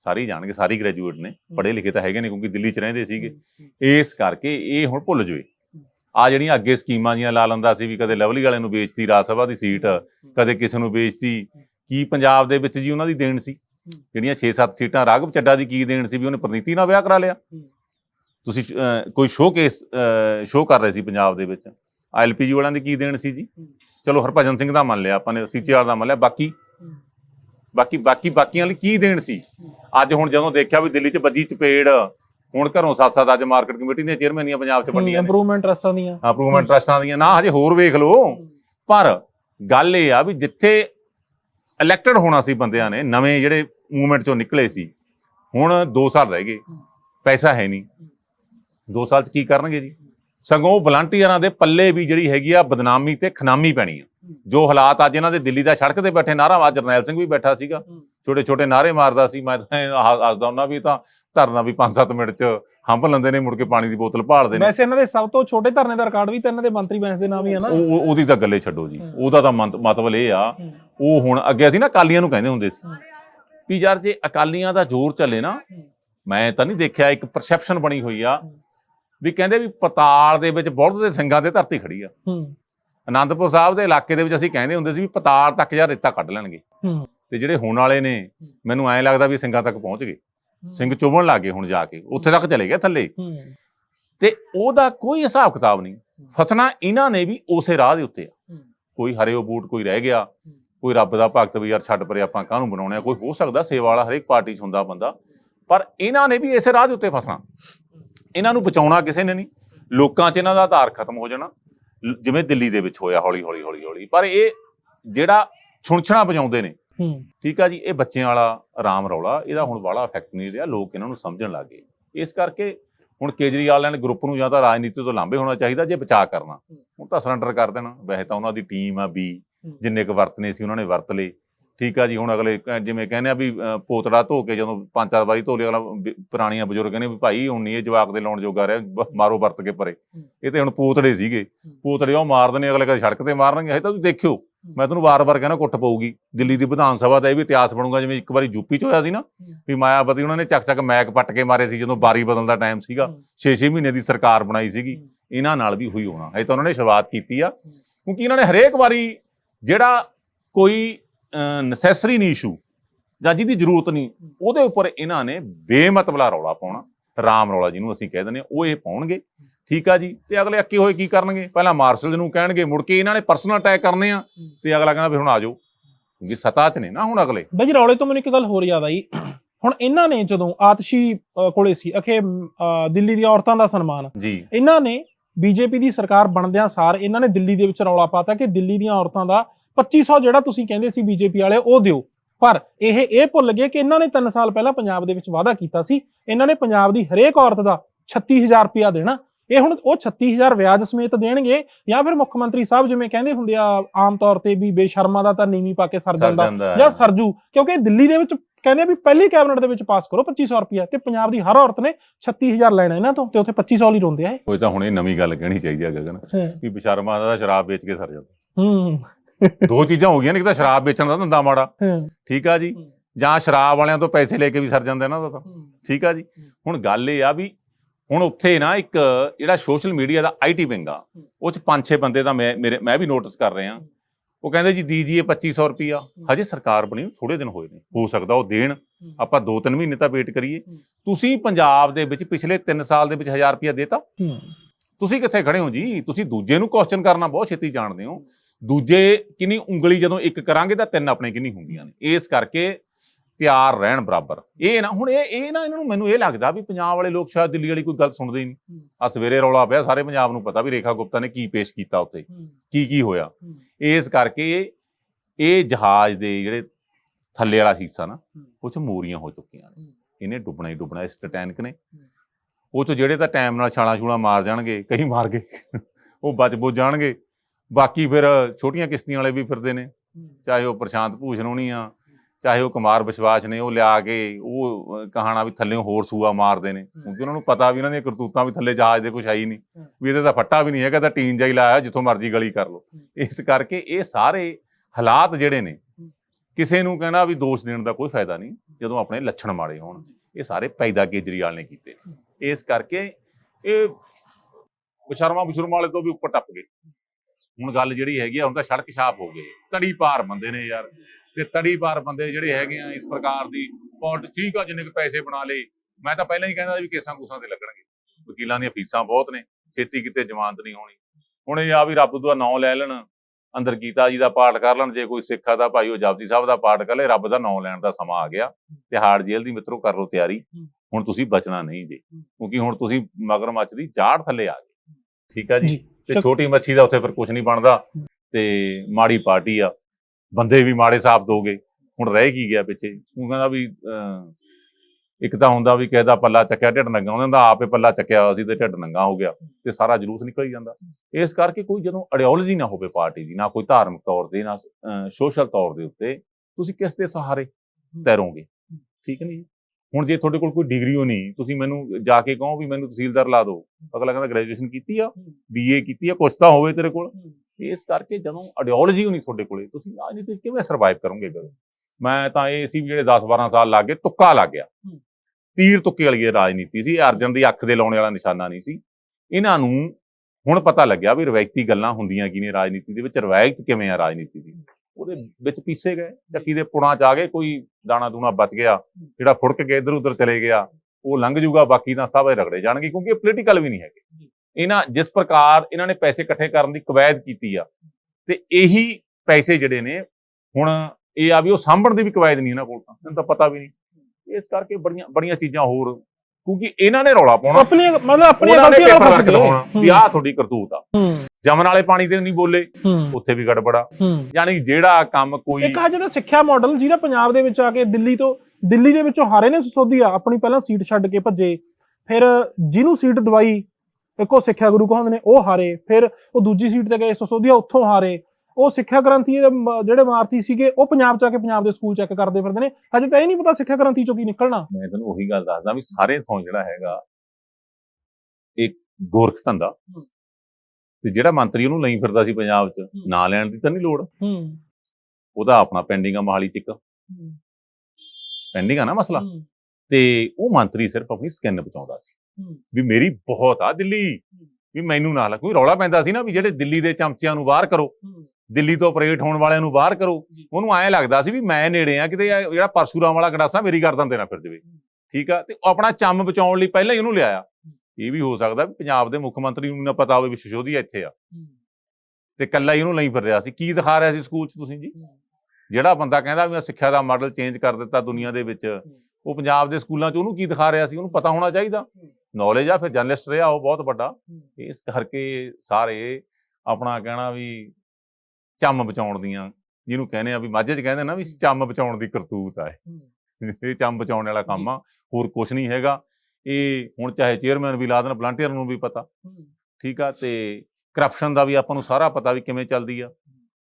ਸਾਰੇ ਜਾਣਗੇ ਸਾਰੇ ਗ੍ਰੈਜੂਏਟ ਨੇ ਪੜ੍ਹੇ ਲਿਖੇ ਤਾਂ ਹੈਗੇ ਨੇ ਕਿਉਂਕਿ ਦਿੱਲੀ 'ਚ ਰਹਿੰਦੇ ਸੀਗੇ। ਇਸ ਕਰਕੇ ਇਹ ਹੁਣ ਭੁੱਲ ਜਵੇ ਆ ਜਿਹੜੀਆਂ ਅੱਗੇ ਸਕੀਮਾਂ ਜੀਆਂ ਲਾ ਲੈਂਦਾ ਸੀ ਵੀ ਕਦੇ ਲਵਲੀ ਵਾਲੇ ਨੂੰ ਵੇਚਤੀ ਰਾਜ ਸਭਾ ਦੀ ਸੀਟ ਕਦੇ ਕਿਸੇ ਨੂੰ ਵੇਚਤੀ ਕੀ ਪੰਜਾਬ ਦੇ ਵਿੱਚ ਜੀ ਉਹਨਾਂ ਦੀ ਦੇਣ ਸੀ? ਜਿਹੜੀਆਂ 6-7 ਸੀਟਾਂ ਰਾਘਵ ਚੱਡਾ ਦੀ ਕੀ ਦੇਣ ਸੀ ਵੀ ਉਹਨੇ ਪ੍ਰਨੀਤੀ ਨਾਲ ਵਿਆਹ ਕਰਾ ਲਿਆ? ਤੁਸੀਂ ਕੋਈ ਸ਼ੋਅ ਕੇਸ ਸ਼ੋਅ ਕਰ ਰਹੇ ਸੀ ਪੰਜਾਬ ਦੇ ਵਿੱਚ? ਐਲਪੀਜੀ ਵਾਲਿਆਂ ਦੀ ਕੀ ਦੇਣ ਸੀ ਜੀ? ਚਲੋ ਹਰਭਜਨ ਸਿੰਘ ਦਾ ਮੰਨ ਲਿਆ ਆਪਾਂ ਨੇ ਸੀਚੇਆਰ ਦਾ ਮੰਨ ਲਿਆ ਬਾਕੀ ਬਾਕੀ ਬਾਕੀ ਬਾਕੀਆਂ ਲਈ ਕੀ ਦੇਣ ਸੀ? ਅੱਜ ਹੁਣ ਜਦੋਂ ਦੇਖਿਆ ਵੀ ਦਿੱਲੀ 'ਚ ਵੱਜੀ ਚਪੇੜ ਹੁਣ ਘਰੋਂ ਸੱਤ ਸੱਤ ਅੱਜ ਮਾਰਕੀਟ ਕਮੇਟੀ ਦੀਆਂ ਚੇਅਰਮੈਨੀਆਂ ਪੰਜਾਬ 'ਚ ਬਣੀਆਂ ਨੇ। ਇੰਪਰੂਵਮੈਂਟ ਰਸਤਾਂ ਦੀਆਂ। ਇੰਪਰੂਵਮੈਂਟ ਟਰਸਟਾਂ ਦੀਆਂ। ਨਾ ਹਜੇ ਹੋਰ ਵੇਖ ਲਓ। ਪਰ ਗੱਲ ਇਹ ਆ ਵੀ ਜਿੱਥੇ ਇਲੈਕਟਡ ਹੋਣਾ ਸੀ ਬੰਦਿਆਂ ਨੇ ਨਵੇਂ ਜਿਹੜੇ ਮੂਵਮੈਂਟ ਚੋਂ ਨਿਕਲੇ ਸੀ ਹੁਣ 2 ਸਾਲ ਰਹਿ ਗਏ। ਪੈਸਾ ਹੈ ਨਹੀਂ। 2 ਸਾਲ ਚ ਕੀ ਕਰਨਗੇ ਜੀ? ਸਗੋਂ ਵਲੰਟੀਅਰਾਂ ਦੇ ਪੱਲੇ ਵੀ ਜਿਹੜੀ ਹੈਗੀ ਆ ਬਦਨਾਮੀ ਤੇ ਖਨਾਮੀ ਪੈਣੀ ਆ ਜੋ ਹਾਲਾਤ ਅੱਜ ਇਹਨਾਂ ਦੇ ਦਿੱਲੀ ਦਾ ਸੜਕ ਤੇ ਬੈਠੇ ਨਾਰਾਬਾਜ਼ ਜਰਨੈਲ ਸਿੰਘ ਵੀ ਬੈਠਾ ਸੀਗਾ ਛੋਟੇ ਛੋਟੇ ਨਾਰੇ ਮਾਰਦਾ ਸੀ ਮੈਂ ਹੱਸਦਾ ਉਹਨਾਂ ਵੀ ਤਾਂ ਧਰਨਾ ਵੀ 5-7 ਮਿੰਟ ਚ ਹੰਭ ਲੈਂਦੇ ਨੇ ਮੁੜ ਕੇ ਪਾਣੀ ਦੀ ਬੋਤਲ ਭਾਲਦੇ ਨੇ ਵੈਸੇ ਇਹਨਾਂ ਦੇ ਸਭ ਤੋਂ ਛੋਟੇ ਧਰਨੇ ਦਾ ਰਿਕਾਰਡ ਵੀ ਤਾਂ ਇਹਨਾਂ ਦੇ ਮੰਤਰੀ ਬੈਂਸ ਦੇ ਨਾਮ ਹੀ ਆ ਨਾ ਉਹ ਉਹ- ਉਹਦੀ ਤਾਂ ਗੱਲੇ ਛੱਡੋ ਜੀ। ਉਹਦਾ ਤਾਂ ਮੰਤ- ਮਤਲਬ ਇਹ ਆ। ਉਹ ਹੁਣ ਅੱਗੇ ਅਸੀਂ ਨਾ ਅਕਾਲੀਆਂ ਨੂੰ ਕਹਿੰਦੇ ਹੁੰਦੇ ਸੀ। ਵੀ ਯਾਰ ਜੇ ਅਕਾਲੀਆਂ ਦਾ ਜ਼ੋਰ ਚੱਲੇ ਨਾ। ਮੈਂ ਤਾਂ ਨਹੀਂ ਦੇਖਿਆ ਇੱਕ ਪਰਸੈਪਸ਼ਨ ਬਣੀ ਹੋਈ ਆ। ਵੀ ਕਹਿੰਦੇ ਵੀ ਪਤਾਲ ਦੇ ਵਿੱਚ ਬੁਲਦ ਦੇ ਸਿੰਘਾਂ ਤੇ ਧਰਤੀ ਖੜੀ ਆ। ਹੂੰ। ਅਨੰਦਪੁਰ ਸਾਹਿਬ ਦੇ ਇਲਾਕੇ ਦੇ ਵਿੱਚ ਅਸੀਂ ਕਹਿੰਦੇ ਹੁੰਦੇ ਸੀ ਵੀ ਪਤਾਲ ਤੱਕ ਜਾਂ ਰੇਤਾ ਕੱਢ ਲੈਣਗੇ। ਹੂੰ। ਤੇ ਜਿਹੜੇ ਹੁਣ ਵਾਲੇ ਨੇ ਮੈਨੂੰ ਐਂ ਲੱਗਦਾ ਵੀ ਸਿੰਘਾਂ ਤੱਕ ਪਹੁੰਚ ਗਏ। ਸਿੰਘ ਚੁਭਣ ਲੱਗ ਗਏ ਹੁਣ ਜਾ ਕੇ ਉੱਥੇ ਤੱਕ ਚਲੇ ਗਏ ਥੱਲੇ। ਹੂੰ। ਤੇ ਉਹਦਾ ਕੋਈ ਹਿਸਾਬ ਕਿਤਾਬ ਨਹੀਂ। ਫਸਣਾ ਇਹਨਾਂ ਨੇ ਵੀ ਉਸੇ ਰਾਹ ਦੇ ਉੱਤੇ ਆ। ਕੋਈ ਹਰਿਓ ਬੂਟ ਕੋਈ ਰਹਿ ਗਿਆ ਕੋਈ ਰੱਬ ਦਾ ਭਗਤ ਵੀ ਯਾਰ ਛੱਡ ਪਰੇ ਆਪਾਂ ਕਾਹਨੂੰ ਬਣਾਉਣੇ। ਆ ਕੋਈ ਹੋ ਸਕਦਾ ਸੇਵਾ ਵਾਲਾ ਹਰੇਕ ਪਾਰਟੀ 'ਚ ਹੁੰਦਾ ਬੰਦਾ। ਪਰ ਇਹਨਾਂ ਨੇ ਵੀ ਇਸੇ ਰਾਹ ਦੇ ਉੱਤੇ ਫਸਣਾ। ਇਹਨਾਂ ਨੂੰ ਬਚਾਉਣਾ ਕਿਸੇ ਨੇ ਨਹੀਂ। ਲੋਕਾਂ 'ਚ ਇਹਨਾਂ ਦਾ ਆਧਾਰ ਖਤਮ ਹੋ ਜਾਣਾ। ਜਿਵੇਂ ਦਿੱਲੀ ਦੇ ਵਿੱਚ ਹੋਇਆ ਹੌਲੀ ਹੌਲੀ ਹੌਲੀ ਹੌਲੀ। ਪਰ ਇਹ ਜਿਹੜਾ ਛੁਣਛਣਾ ਵਜਾਉਂਦੇ ਨੇ ਹੂੰ। ਠੀਕ ਆ ਜੀ ਇਹ ਬੱਚਿਆਂ ਵਾਲਾ ਆਰਾਮ ਰੌਲਾ ਇਹਦਾ ਹੁਣ ਬਾਹਲਾ ਇਫੈਕਟ ਨਹੀਂ ਰਿਹਾ। ਲੋਕ ਇਹਨਾਂ ਨੂੰ ਸਮਝਣ ਲੱਗ ਗਏ। ਇਸ ਕਰਕੇ ਹੁਣ ਕੇਜਰੀਵਾਲ ਨੇ ਗਰੁੱਪ ਨੂੰ ਜਾਂ ਤਾਂ ਰਾਜਨੀਤੀ ਤੋਂ ਲਾਂਭੇ ਹੋਣਾ ਚਾਹੀਦਾ ਜੇ ਬਚਾਅ ਕਰਨਾ। ਹੁਣ ਤਾਂ ਸਰੈਂਡਰ ਕਰ ਦੇਣਾ। ਵੈਸੇ ਤਾਂ ਉਹਨਾਂ ਦੀ ਟੀਮ ਆ ਬੀ ਜਿੰਨੇ ਕੁ ਵਰਤਨੇ ਸੀ ਉਹਨਾਂ ਨੇ ਵਰਤ ਲਏ। ਠੀਕ ਆ ਜੀ ਹੁਣ ਅਗਲੇ ਜਿਵੇਂ ਕਹਿੰਦੇ ਆ ਵੀ ਪੋਤੜਾ ਧੋ ਕੇ ਜਦੋਂ ਪੰਜ ਚਾਰ ਵਾਰੀ ਧੋ ਲਿਆ ਅਗਲਾ ਪੁਰਾਣੀਆਂ ਬਜ਼ੁਰਗ ਕਹਿੰਦੇ ਵੀ ਭਾਈ ਹੁਣ ਨਹੀਂ ਇਹ ਜਵਾਕ ਦੇ ਲਾਉਣ ਜੋਗਾ ਰਿਹਾ ਮਾਰੋ ਵਰਤ ਕੇ ਪਰੇ। ਇਹ ਤੇ ਹੁਣ ਪੋਤੜੇ ਸੀਗੇ। ਪੋਤੜੇ ਉਹ ਮਾਰਦੇ ਨੇ ਅਗਲੇ ਕਦੇ ਸੜਕ ਤੇ ਮਾਰਨਗੇ ਇਹ ਤਾਂ ਤੁਸੀਂ ਦੇਖਿਓ। ਮੈਂ ਤੁਹਾਨੂੰ ਵਾਰ-ਵਾਰ ਕਹਿੰਦਾ ਕੁੱਟ ਪਊਗੀ। ਦਿੱਲੀ ਦੀ ਵਿਧਾਨ ਸਭਾ ਦਾ ਇਹ ਵੀ ਇਤਿਹਾਸ ਬਣੂਗਾ ਜਿਵੇਂ ਇੱਕ ਵਾਰੀ ਯੂਪੀ ਚ ਹੋਇਆ ਸੀ ਨਾ ਵੀ ਮਾਇਆਵਤੀ ਉਹਨਾਂ ਨੇ ਚੱਕ ਚੱਕ ਮੈਕ ਪੱਟ ਕੇ ਮਾਰੇ ਸੀ ਜਦੋਂ ਬਾਰੀ ਬਦਲਣ ਦਾ ਟਾਈਮ ਸੀਗਾ। 6-6 ਮਹੀਨੇ ਦੀ ਸਰਕਾਰ ਬਣਾਈ ਸੀਗੀ। ਇਹਨਾਂ ਨਾਲ ਵੀ ਹੋਈ ਹੋਣਾ। ਇਹ ਤਾਂ ਉਹਨਾਂ ਨੇ ਸ਼ੁਰੂਆਤ ਕੀਤੀ ਆ। ਕਿਉਂਕਿ ਇਹਨਾਂ ਨੇ ਹਰੇਕ ਵਾਰੀ ਜਿਹੜਾ ਕੋਈ ਨੈਸੈਸਰੀ ਨਹੀਂ ਇਸ਼ੂ ਜਾਂ ਜਿਹਦੀ ਜ਼ਰੂਰਤ ਨਹੀਂ। ਉਹਦੇ ਉੱਪਰ ਇਹਨਾਂ ਨੇ ਬੇਮਤਲਬਾ ਰੌਲਾ ਪਾਉਣਾ। ਰਾਮ ਰੌਲਾ ਜਿਹਨੂੰ ਅਸੀਂ ਕਹਿ ਦਿੰਦੇ ਹਾਂ ਉਹ ਇਹ ਪਾਉਣਗੇ। ਠੀਕ ਆ ਜੀ? ਤੇ ਅਗਲੇ ਅੱਕੇ ਹੋਏ ਕੀ ਕਰਨਗੇ? ਪਹਿਲਾਂ ਮਾਰਸ਼ਲ ਨੂੰ ਕਹਿਣਗੇ ਮੁੜ ਕੇ ਇਹਨਾਂ ਨੇ ਪਰਸਨਲ ਅਟੈਕ ਕਰਨੇ ਆ। ਤੇ ਅਗਲਾ ਕਹਿੰਦਾ ਵੀ ਹੁਣ ਆ ਜਾਓ। ਕਿਉਂਕਿ ਸਤਾ 'ਚ ਨੇ ਨਾ ਹੁਣ ਅਗਲੇ। ਬਾਈ ਰੌਲੇ ਤੋਂ ਮੈਨੂੰ ਇੱਕ ਗੱਲ ਹੋਰ ਯਾਦ ਆਈ। ਹੁਣ ਇਹਨਾਂ ਨੇ ਜਦੋਂ ਆਤਸ਼ੀ ਕੋਲੇ ਸੀ ਅਖੇ ਦਿੱਲੀ ਦੀਆਂ ਔਰਤਾਂ ਦਾ ਸਨਮਾਨ। ਜੀ। ਇਹਨਾਂ ਨੇ ਬੀਜੇਪੀ ਦੀ ਸਰਕਾਰ ਬਣਦਿਆਂ ਸਾਰ ਇਹਨਾਂ ਨੇ ਦਿੱਲੀ ਦੇ ਵਿੱਚ ਰੌਲਾ ਪਾਤਾ ਕਿ ਦਿੱਲੀ ਦੀਆਂ ਔਰਤਾਂ ਦਾ 2500 ਜਿਹੜਾ ਤੁਸੀਂ ਕਹਿੰਦੇ ਸੀ ਬੀਜੇਪੀ ਵਾਲੇ ਉਹ ਦਿਓ। ਪਰ ਇਹ ਇਹ ਭੁੱਲ ਗਏ ਕਿ ਇਹਨਾਂ ਨੇ 3 ਸਾਲ ਪਹਿਲਾਂ ਪੰਜਾਬ ਦੇ ਵਿੱਚ ਵਾਅਦਾ ਕੀਤਾ ਸੀ। ਇਹਨਾਂ ਨੇ ਪੰਜਾਬ ਦੀ ਹਰੇਕ ਔਰਤ ਦਾ 36000 ਰੁਪਇਆ ਦੇਣਾ। ਇਹ ਹੁਣ ਉਹ 36000 ਵਿਆਜ ਸਮੇਤ ਦੇਣਗੇ ਜਾਂ ਫਿਰ ਮੁੱਖ ਮੰਤਰੀ ਸਾਹਿਬ ਜਿਵੇਂ ਕਹਿੰਦੇ ਹੁੰਦੇ ਆ ਆਮ ਤੌਰ ਤੇ ਵੀ ਬੇਸ਼ਰਮਾ ਦਾ ਤਾਂ ਨੀਵੀਂ ਪਾ ਕੇ ਸਰ ਜਾਂਦਾ। ਜਾਂ ਸਰਜੂ ਕਿਉਂਕਿ ਦਿੱਲੀ ਦੇ ਵਿੱਚ ਕਹਿੰਦੇ ਵੀ ਪਹਿਲੀ ਕੈਬਨਿਟ ਦੇ ਵਿੱਚ ਪਾਸ ਕਰੋ 2500 ਰੁਪਇਆ ਤੇ ਪੰਜਾਬ ਦੀ ਹਰ ਔਰਤ ਨੇ 36000 ਲੈਣਾ ਇਹਨਾਂ ਤੋਂ ਤੇ ਉੱਥੇ 2500 ਲਈ ਰੋਂਦੇ ਆ ਇਹ। ਕੋਈ ਤਾਂ ਹੁਣ ਇਹ ਨਵੀਂ ਗੱਲ ਕਹਿਣੀ ਚਾਹੀਦੀ ਆ ਗਗਨ ਵੀ ਬਿਸ਼ਰਮਾ ਦਾ ਸ਼ਰਾਬ ਵੇਚ ਕੇ ਸਰ ਜਾਂਦਾ। ਹੂੰ। ਦੋ ਚੀਜ਼ਾਂ ਹੋ ਗਈਆਂ ਨੇ ਇੱਕ ਤਾਂ ਸ਼ਰਾਬ ਵੇਚਣ ਦਾ ਧੰਦਾ ਮਾੜਾ। ਠੀਕ ਆ ਜੀ? ਜਾਂ ਸ਼ਰਾਬ ਵਾਲਿਆਂ ਤੋਂ ਪੈਸੇ ਲੈ ਕੇ ਵੀ ਸਰ ਜਾਂਦਾ ਇਹਨਾਂ ਦਾ ਤਾਂ। ਠੀਕ ਆ ਜੀ? ਹੁਣ ਗੱਲ ਇਹ ਆ ਵੀ ਹੁਣ ਉੱਥੇ ਨਾ ਇੱਕ ਜਿਹੜਾ ਸੋਸ਼ਲ ਮੀਡੀਆ ਦਾ ਆਈਟੀ ਵਿੰਗ ਆ ਉਹ ਚ ਪੰਜ ਛੇ ਬੰਦੇ ਦਾ ਮੈਂ ਮੇਰੇ ਮੈਂ ਵੀ ਨੋਟਿਸ ਕਰ ਰਿਹਾ। ਉਹ ਕਹਿੰਦੇ ਜੀ ਦੀਜੀਏ 2500 ਰੁਪਿਆ ਹਜੇ ਸਰਕਾਰ ਬਣੀ ਨੂੰ ਥੋੜੇ ਦਿਨ ਹੋਏ ਨੇ। ਹੋ ਸਕਦਾ ਉਹ ਦੇਣ। ਆਪਾਂ 2-3 ਮਹੀਨੇ ਤਾਂ ਵੇਟ ਕਰੀਏ। ਤੁਸੀਂ ਪੰਜਾਬ ਦੇ ਵਿੱਚ ਪਿਛਲੇ 3 ਸਾਲ ਦੇ ਵਿੱਚ 1000 ਰੁਪਿਆ ਦੇਤਾ? ਤੁਸੀਂ ਕਿੱਥੇ ਖੜੇ ਹੋ ਜੀ? ਤੁਸੀਂ ਦੂਜੇ ਨੂੰ ਕੁਐਸਚਨ ਕਰਨਾ ਬਹੁਤ ਛੇਤੀ ਜਾਣਦੇ ਹੋ। ਦੂਜੇ ਕਿੰਨੀ ਉਂਗਲੀ ਜਦੋਂ ਇੱਕ ਕਰਾਂਗੇ ਤਾਂ ਤਿੰਨ ਆਪਣੇ ਕਿੰਨੀ ਹੁੰਦੀਆਂ ਨੇ। ਇਸ ਕਰਕੇ ਤਿਆਰ ਰਹਿਣ ਬਰਾਬਰ। ਇਹ ਨਾ ਹੁਣ ਇਹ ਇਹ ਨਾ ਇਹਨਾਂ ਨੂੰ ਮੈਨੂੰ ਇਹ ਲੱਗਦਾ ਵੀ ਪੰਜਾਬ ਵਾਲੇ ਲੋਕ ਸ਼ਾਇਦ ਦਿੱਲੀ ਵਾਲੀ ਕੋਈ ਗੱਲ ਸੁਣਦੇ ਹੀ ਨਹੀਂ। ਆ ਸਵੇਰੇ ਰੌਲਾ ਪਿਆ ਸਾਰੇ ਪੰਜਾਬ ਨੂੰ ਪਤਾ ਵੀ ਰੇਖਾ ਗੁਪਤਾ ਨੇ ਕੀ ਪੇਸ਼ ਕੀਤਾ ਉੱਥੇ ਕੀ ਕੀ ਹੋਇਆ। ਇਸ ਕਰਕੇ ਇਹ ਜਹਾਜ਼ ਦੇ ਜਿਹੜੇ ਥੱਲੇ ਵਾਲਾ ਹਿੱਸਾ ਨਾ ਉਹ ਚ ਮੋਰੀਆਂ ਹੋ ਚੁੱਕੀਆਂ ਨੇ। ਇਹਨੇ ਡੁੱਬਣਾ ਹੀ ਡੁੱਬਣਾ ਇਸ ਟੈਟੈਨਿਕ ਨੇ। ਉਹ ਚ ਜਿਹੜੇ ਤਾਂ ਟਾਈਮ ਨਾਲ ਛਾਲਾਂ ਛੂਲਾਂ ਮਾਰ ਜਾਣਗੇ ਕਈ ਮਾਰ ਗਏ ਉਹ ਬਚ ਬੁੱਝ ਜਾਣਗੇ। ਬਾਕੀ ਫਿਰ ਛੋਟੀਆਂ ਕਿਸ਼ਤੀਆਂ ਵਾਲੇ ਵੀ ਫਿਰਦੇ ਨੇ ਚਾਹੇ ਉਹ ਪ੍ਰਸ਼ਾਂਤ ਭੂਸ਼ਣ ਹੋਣੀ ਆ ਚਾਹੇ ਉਹ ਕੁਮਾਰ ਵਿਸ਼ਵਾਸ ਨੇ ਉਹ ਲਿਆ ਕੇ ਉਹ ਕਹਾਣਾ ਵੀ ਥੱਲੇੋਂ ਹੋਰ ਸੂਆ ਮਾਰਦੇ ਨੇ। ਕਿਉਂਕਿ ਉਹਨਾਂ ਨੂੰ ਪਤਾ ਵੀ ਇਹਨਾਂ ਦੀਆਂ ਕਰਤੂਤਾਂ ਵੀ ਥੱਲੇ ਜਹਾਜ਼ ਦੇ ਕੁਛ ਹੈ ਹੀ ਨਹੀਂ। ਵੀ ਇਹਦੇ ਤਾਂ ਫੱਟਾ ਵੀ ਨਹੀਂ ਹੈਗਾ ਤਾਂ ਟੀਨ ਜਾਈ ਲਾਇਆ ਜਿੱਥੋਂ ਮਰਜ਼ੀ ਗਲੀ ਕਰ ਲਓ। ਇਸ ਕਰਕੇ ਇਹ ਸਾਰੇ ਹਾਲਾਤ ਜਿਹੜੇ ਨੇ ਕਿਸੇ ਨੂੰ ਕਹਿਣਾ ਵੀ ਦੋਸ਼ ਦੇਣ ਦਾ ਕੋਈ ਫਾਇਦਾ ਨਹੀਂ ਜਦੋਂ ਆਪਣੇ ਲੱਛਣ ਮਾੜੇ ਹੋਣ। ਇਹ ਸਾਰੇ ਪੈਦਾ ਕੇਜਰੀਵਾਲ ਨੇ ਕੀਤੇ। ਇਸ ਕਰਕੇ ਇਹ ਬਸ਼ਰਮਾ ਬਸ਼ਰਮਾ ਵਾਲੇ ਤੋਂ ਵੀ ਉੱਪਰ ਟੱਪ ਗਏ। ਹੁਣ ਗੱਲ ਜਿਹੜੀ ਹੈਗੀ ਆ, ਹੁਣ ਤਾਂ ਸੜਕ ਛਾਪ ਹੋ ਗਏ ਤੜੀ ਪਾਰ ਬੰਦੇ ਨੇ ਯਾਰ। ਤੇ ਤੜੀ ਪਾਰ ਬੰਦੇ ਜਿਹੜੇ ਹੈਗੇ ਆ, ਇਸ ਪ੍ਰਕਾਰ ਦੀ ਪੌਲਿਟ ਠੀਕ ਆ, ਜਿੰਨੇ ਕੁ ਪੈਸੇ ਬਣਾ ਲਏ। ਮੈਂ ਤਾਂ ਪਹਿਲਾਂ ਹੀ ਕਹਿੰਦਾ ਵੀ ਕੇਸਾਂ ਕੂਸਾਂ ਤੇ ਲੱਗਣਗੇ। ਵਕੀਲਾਂ ਦੀਆਂ ਫੀਸਾਂ ਬਹੁਤ ਨੇ, ਛੇਤੀ ਕਿਤੇ ਜ਼ਮਾਨਤ ਨਹੀਂ ਹੋਣੀ। ਹੁਣ ਇਹ ਆ ਵੀ ਰੱਬ ਦਾ ਨਾਮ ਲੈ ਲੈਣ, ਅੰਦਰ ਗੀਤਾ ਜੀ ਦਾ ਪਾਠ ਕਰ ਲੈਣ, ਜੇ ਕੋਈ ਸਿੱਖਾ ਦਾ ਭਾਈ ਉਹ ਜਪਜੀ ਸਾਹਿਬ ਦਾ ਪਾਠ ਕਰ ਲੇ, ਰੱਬ ਦਾ ਨਾਮ ਲੈਣ ਦਾ ਸਮਾਂ ਆ ਗਿਆ। ਤੇ ਹਾਰਡ ਜੇਲ੍ਹ ਦੀ ਮਿੱਤਰੋ ਕਰ ਲਓ ਤਿਆਰੀ। ਹੁਣ ਤੁਸੀਂ ਬਚਣਾ ਨਹੀਂ ਜੀ, ਕਿਉਂਕਿ ਹੁਣ ਤੁਸੀਂ ਮਗਰਮੱਛ ਦੀ ਜਾੜ ਥੱਲੇ ਆ ਗਏ। ਠੀਕ ਆ ਜੀ। ਤੇ ਛੋਟੀ ਮੱਛੀ ਦਾ ਉੱਥੇ ਫਿਰ ਕੁਝ ਨਹੀਂ ਬਣਦਾ ਤੇ ਮਾੜੀ ਪਾਰਟੀ ਆ। ਬੰਦੇ ਵੀ ਮਾੜੇ ਸਾਬਤ ਹੋ ਗਏ। ਹੁਣ ਰਹਿ ਕੀ ਗਿਆ ਪਿੱਛੇ? ਉਹ ਕਹਿੰਦਾ ਵੀ ਇੱਕ ਤਾਂ ਹੁੰਦਾ ਵੀ ਕਿਸੇ ਦਾ ਪੱਲਾ ਚੱਕਿਆ ਢਿੱਡ ਨੰਗਾ। ਉਹਨਾਂ ਦਾ ਆਪੇ ਪੱਲਾ ਚੱਕਿਆ ਹੋਇਆ ਸੀ ਤੇ ਢਿੱਡ ਨੰਗਾ ਹੋ ਗਿਆ ਤੇ ਸਾਰਾ ਜਲੂਸ ਨਿਕਲ ਹੀ ਜਾਂਦਾ। ਇਸ ਕਰਕੇ ਕੋਈ ਜਦੋਂ ਆਈਡੀਓਲੋਜੀ ਨਾ ਹੋਵੇ ਪਾਰਟੀ ਦੀ ਨਾ ਕੋਈ ਧਾਰਮਿਕ ਤੌਰ ਤੇ ਨਾ ਸੋਸ਼ਲ ਤੌਰ ਦੇ ਉੱਤੇ ਤੁਸੀਂ ਕਿਸ ਦੇ ਸਹਾਰੇ ਤੈਰੋਗੇ? ਠੀਕ ਨਹੀਂ? ਹੁਣ ਜੇ ਤੁਹਾਡੇ ਕੋਲ ਕੋਈ ਡਿਗਰੀ ਹੋ ਨਹੀਂ ਤੁਸੀਂ ਮੈਨੂੰ ਜਾ ਕੇ ਕਹੋ ਵੀ ਮੈਨੂੰ ਤਹਿਸੀਲਦਾਰ ਲਾ ਦਿਓ। ਅਗਲਾ ਕਹਿੰਦਾ ਗ੍ਰੈਜੂਏਸ਼ਨ ਕੀਤੀ ਆ ਬੀਏ ਕੀਤੀ ਆ ਕੁਛ ਤਾਂ ਹੋਵੇ ਤੇਰੇ ਕੋਲ। ਇਸ ਕਰਕੇ ਜਦੋਂ ਆਈਡੀਓਲੋਜੀ ਹੋਣੀ ਤੁਹਾਡੇ ਕੋਲੇ ਤੁਸੀਂ ਰਾਜਨੀਤੀ ਕਿਵੇਂ ਸਰਵਾਈਵ ਕਰੋਗੇ ਫਿਰ? ਮੈਂ ਤਾਂ ਇਹ ਸੀ ਵੀ ਜਿਹੜੇ 10 12 ਸਾਲ ਲੱਗ ਗਏ ਤੁੱਕਾ ਲੱਗ ਗਿਆ। ਤੀਰ ਤੁੱਕੇ ਵਾਲੀ ਰਾਜਨੀਤੀ ਸੀ ਅਰਜਨ ਦੀ ਅੱਖ ਦੇ ਲਾਉਣ ਵਾਲਾ ਨਿਸ਼ਾਨਾ ਨਹੀਂ ਸੀ। ਇਹਨਾਂ ਨੂੰ ਹੁਣ ਪਤਾ ਲੱਗਿਆ ਵੀ ਰਵਾਇਤੀ ਗੱਲਾਂ ਹੁੰਦੀਆਂ ਕੀ ਨੇ ਰਾਜਨੀਤੀ ਦੇ ਵਿੱਚ ਰਵਾਇਤ ਕਿਵੇਂ ਆ ਰਾਜਨੀਤੀ ਦੀ? ਉਹਦੇ ਵਿੱਚ ਪੀਸੇ ਗਏ ਚੱਕੀ ਦੇ ਪੁਣਾ ਚ ਆ ਗਏ ਕੋਈ ਦਾਣਾ ਦੂਣਾ ਬਚ ਗਿਆ ਜਿਹੜਾ ਫੁੜਕ ਕੇ ਇਧਰ ਉਧਰ ਚਲੇ ਗਿਆ ਉਹ ਲੰਘ ਜੂਗਾ ਬਾਕੀ ਤਾਂ ਸਭ ਰਗੜੇ ਜਾਣਗੇ ਕਿਉਂਕਿ ਇਹ ਪੋਲੀਟੀਕਲ ਵੀ ਨਹੀਂ ਹੈਗੇ। ਇਹਨਾਂ ਜਿਸ ਪ੍ਰਕਾਰ ਇਹਨਾਂ ਨੇ ਪੈਸੇ ਇਕੱਠੇ ਕਰਨ ਦੀ ਕਵਾਇਦ ਕੀਤੀ ਆ ਤੇ ਇਹੀ ਪੈਸੇ ਜਿਹੜੇ ਨੇ ਹੁਣ ਇਹ ਆ ਵੀ ਉਹ ਸਾਂਭਣ ਦੀ ਵੀ ਕਵਾਇਦ ਨਹੀਂ ਇਹਨਾਂ ਕੋਲ ਤਾਂ ਇਹਨਾਂ ਤਾਂ ਪਤਾ ਵੀ ਨਹੀਂ। ਇਸ ਕਰਕੇ ਬੜੀਆਂ ਬੜੀਆਂ ਚੀਜ਼ਾਂ ਹੋਰ ਕਿਉਂਕਿ ਇਹਨਾਂ ਨੇ ਰੌਲਾ ਪਾਉਣਾ। ਆਪਣੀ ਮਤਲਬ ਗਲਤੀਆਂ ਪੇਪਰ ਨਾਲ ਫਸ ਦਿਖਾਉਣਾ ਵੀ ਗਏ ਆਹ ਤੁਹਾਡੀ ਕਰਤੂਤ ਆ। ਹੂੰ। ਜਮਨ ਵਾਲੇ ਪਾਣੀ ਤੇ ਨਹੀਂ ਬੋਲੇ ਉੱਥੇ ਵੀ ਗੜਬੜਾ। ਯਾਨੀ ਜਿਹੜਾ ਕੰਮ ਕੋਈ ਇੱਕ ਅੱਜ ਦਾ ਸਿੱਖਿਆ ਮਾਡਲ ਜਿਹਦਾ ਪੰਜਾਬ ਦੇ ਵਿੱਚ ਆ ਕੇ ਦਿੱਲੀ ਤੋਂ ਦਿੱਲੀ ਦੇ ਵਿੱਚੋਂ ਹਾਰੇ ਨੇ ਸਸੋਦੀਆ ਆਪਣੀ ਪਹਿਲਾਂ ਸੀਟ ਛੱਡ ਕੇ ਭੱਜੇ। ਫਿਰ ਜਿਹਨੂੰ ਸੀਟ ਦਵਾਈ ਇੱਕੋ ਸਿੱਖਿਆ ਗੁਰੂ ਕਹਿੰਦੇ ਨੇ ਉਹ ਹਾਰੇ। ਫਿਰ ਉਹ ਦੂਜੀ ਸੀਟ ਤੇ ਗਏ ਸਸੋਦੀਆ ਉੱਥੋਂ ਹਾਰੇ। ਉਹ ਸਿੱਖਿਆ ਮ- ਜਿਹੜੇ ਮਾਰਤੀ ਸੀਗੇ ਉਹ ਪੰਜਾਬ ਚ ਆ ਕੇ ਪੰਜਾਬ ਦੇ ਸਕੂਲ ਚੈੱਕ ਕਰਦੇ ਫਿਰਦੇ ਨੇ। ਹਜੇ ਤਾਂ ਇਹ ਨਹੀਂ ਪਤਾ ਸਿੱਖਿਆ ਗ੍ਰੰਥੀ ਚੋਂ ਕੀ ਨਿਕਲਣਾ। ਮੈਂ ਤੁਹਾਨੂੰ ਉਹੀ ਗੱਲ ਦੱਸਦਾ ਵੀ ਸਾਰੇ ਥੋਂ ਜਿਹੜਾ ਹੈਗਾ ਇੱਕ ਗੋਰਖ ਧੰਦਾ। ਤੇ ਜਿਹੜਾ ਮੰਤਰੀ ਉਹਨੂੰ ਲਈ ਫਿਰਦਾ ਸੀ ਪੰਜਾਬ 'ਚ। ਨਾਂ ਲੈਣ ਦੀ ਤਾਂ ਨਹੀਂ ਲੋੜ। ਹੂੰ। ਉਹਦਾ ਆਪਣਾ ਪੈਂਡਿੰਗ ਆ ਮਹਾਲੀ 'ਚ ਇੱਕ। ਪੈਂਡਿੰਗ ਆ ਨਾ ਮਸਲਾ। ਤੇ ਉਹ ਮੰਤਰੀ ਸਿਰਫ ਆਪਣੀ ਸਕਿਨ ਬਚਾਉਂਦਾ ਸੀ। ਵੀ ਮੇਰੀ ਬਹੁਤ ਆ ਦਿੱਲੀ। ਵੀ ਮੈਨੂੰ ਨਾ ਲਾ ਕੋਈ ਰੌਲਾ ਪੈਂਦਾ ਸੀ ਨਾ ਵੀ ਜਿਹੜੇ ਦਿੱਲੀ ਦੇ ਚਮਚਿਆਂ ਨੂੰ ਬਾਹਰ ਕਰੋ। ਦਿੱਲੀ ਤੋਂ ਆਪਰੇਟ ਹੋਣ ਵਾਲਿਆਂ ਨੂੰ ਬਾਹਰ ਕਰੋ। ਉਹਨੂੰ ਐਂ ਲੱਗਦਾ ਸੀ ਵੀ ਮੈਂ ਨੇੜੇ ਆ ਕਿਤੇ ਜਿਹੜਾ ਪਰਸ਼ੂਰਾਮ ਵਾਲਾ ਗੜਾਸਾ ਮੇਰੀ ਗਰਦਨ ਤੇ ਨਾ ਫਿਰ ਜਾਵੇ। ਠੀਕ ਆ? ਤੇ ਆਪਣਾ ਚੰਮ ਬਚਾਉਣ ਲਈ ਪਹਿਲਾਂ ਹੀ ਉਹਨੂੰ ਲਿਆਇਆ। ਇਹ ਵੀ ਹੋ ਸਕਦਾ ਵੀ ਪੰਜਾਬ ਦੇ ਮੁੱਖ ਮੰਤਰੀ ਨੂੰ ਨਾ ਪਤਾ ਹੋਵੇ ਵੀ ਸ਼ਸ਼ੋਦੀਆ ਇੱਥੇ ਆ। ਤੇ ਕੱਲਾ ਹੀ ਉਹਨੂੰ ਲਈ ਫਿਰ ਰਿਹਾ ਸੀ। ਕੀ ਦਿਖਾ ਰਿਹਾ ਸੀ ਸਕੂਲ 'ਚ ਤੁਸੀਂ ਜੀ? ਜਿਹੜਾ ਬੰਦਾ ਕਹਿੰਦਾ ਵੀ ਮੈਂ ਸਿੱਖਿਆ ਦਾ ਮਾਡਲ ਚੇਂਜ ਕਰ ਦਿੱਤਾ ਦੁਨੀਆ ਦੇ ਵਿੱਚ ਉਹ ਪੰਜਾਬ ਦੇ ਸਕੂਲਾਂ 'ਚ ਉਹਨੂੰ ਕੀ ਦਿਖਾ ਰਿਹਾ ਸੀ? ਉਹਨੂੰ ਪਤਾ ਹੋਣਾ ਚਾਹੀਦਾ। ਨੌਲੇਜ ਆ ਫਿਰ ਜਰਨਲਿਸਟ ਰਿਹਾ ਉਹ ਬਹੁਤ ਵੱਡਾ। ਇਸ ਕਰਕੇ ਸਾਰੇ ਆਪਣਾ ਕਹਿਣਾ ਵੀ ਚੰਮ ਬਚਾਉਣ ਦੀਆਂ ਜਿਹਨੂੰ ਕਹਿੰਦੇ ਆ ਵੀ ਮਾਝੇ 'ਚ ਕਹਿੰਦੇ ਨਾ ਵੀ ਚੰਮ ਬਚਾਉਣ ਦੀ ਕਰਤੂਤ ਆ ਇਹ। ਇਹ ਚੰਮ ਬਚਾਉਣ ਵਾਲਾ ਕੰਮ ਆ ਹੋਰ ਕੁਝ ਨਹੀਂ ਹੈਗਾ। ਇਹ ਹੁਣ ਚਾਹੇ ਚੇਅਰਮੈਨ ਵੀ ਲਾ ਦੇਣ ਵਲੰਟੀਅਰ ਨੂੰ ਵੀ ਪਤਾ। ਠੀਕ ਆ, ਤੇ ਕਰਪਸ਼ਨ ਦਾ ਵੀ ਆਪਾਂ ਨੂੰ ਸਾਰਾ ਪਤਾ ਵੀ ਕਿਵੇਂ ਚੱਲਦੀ ਆ।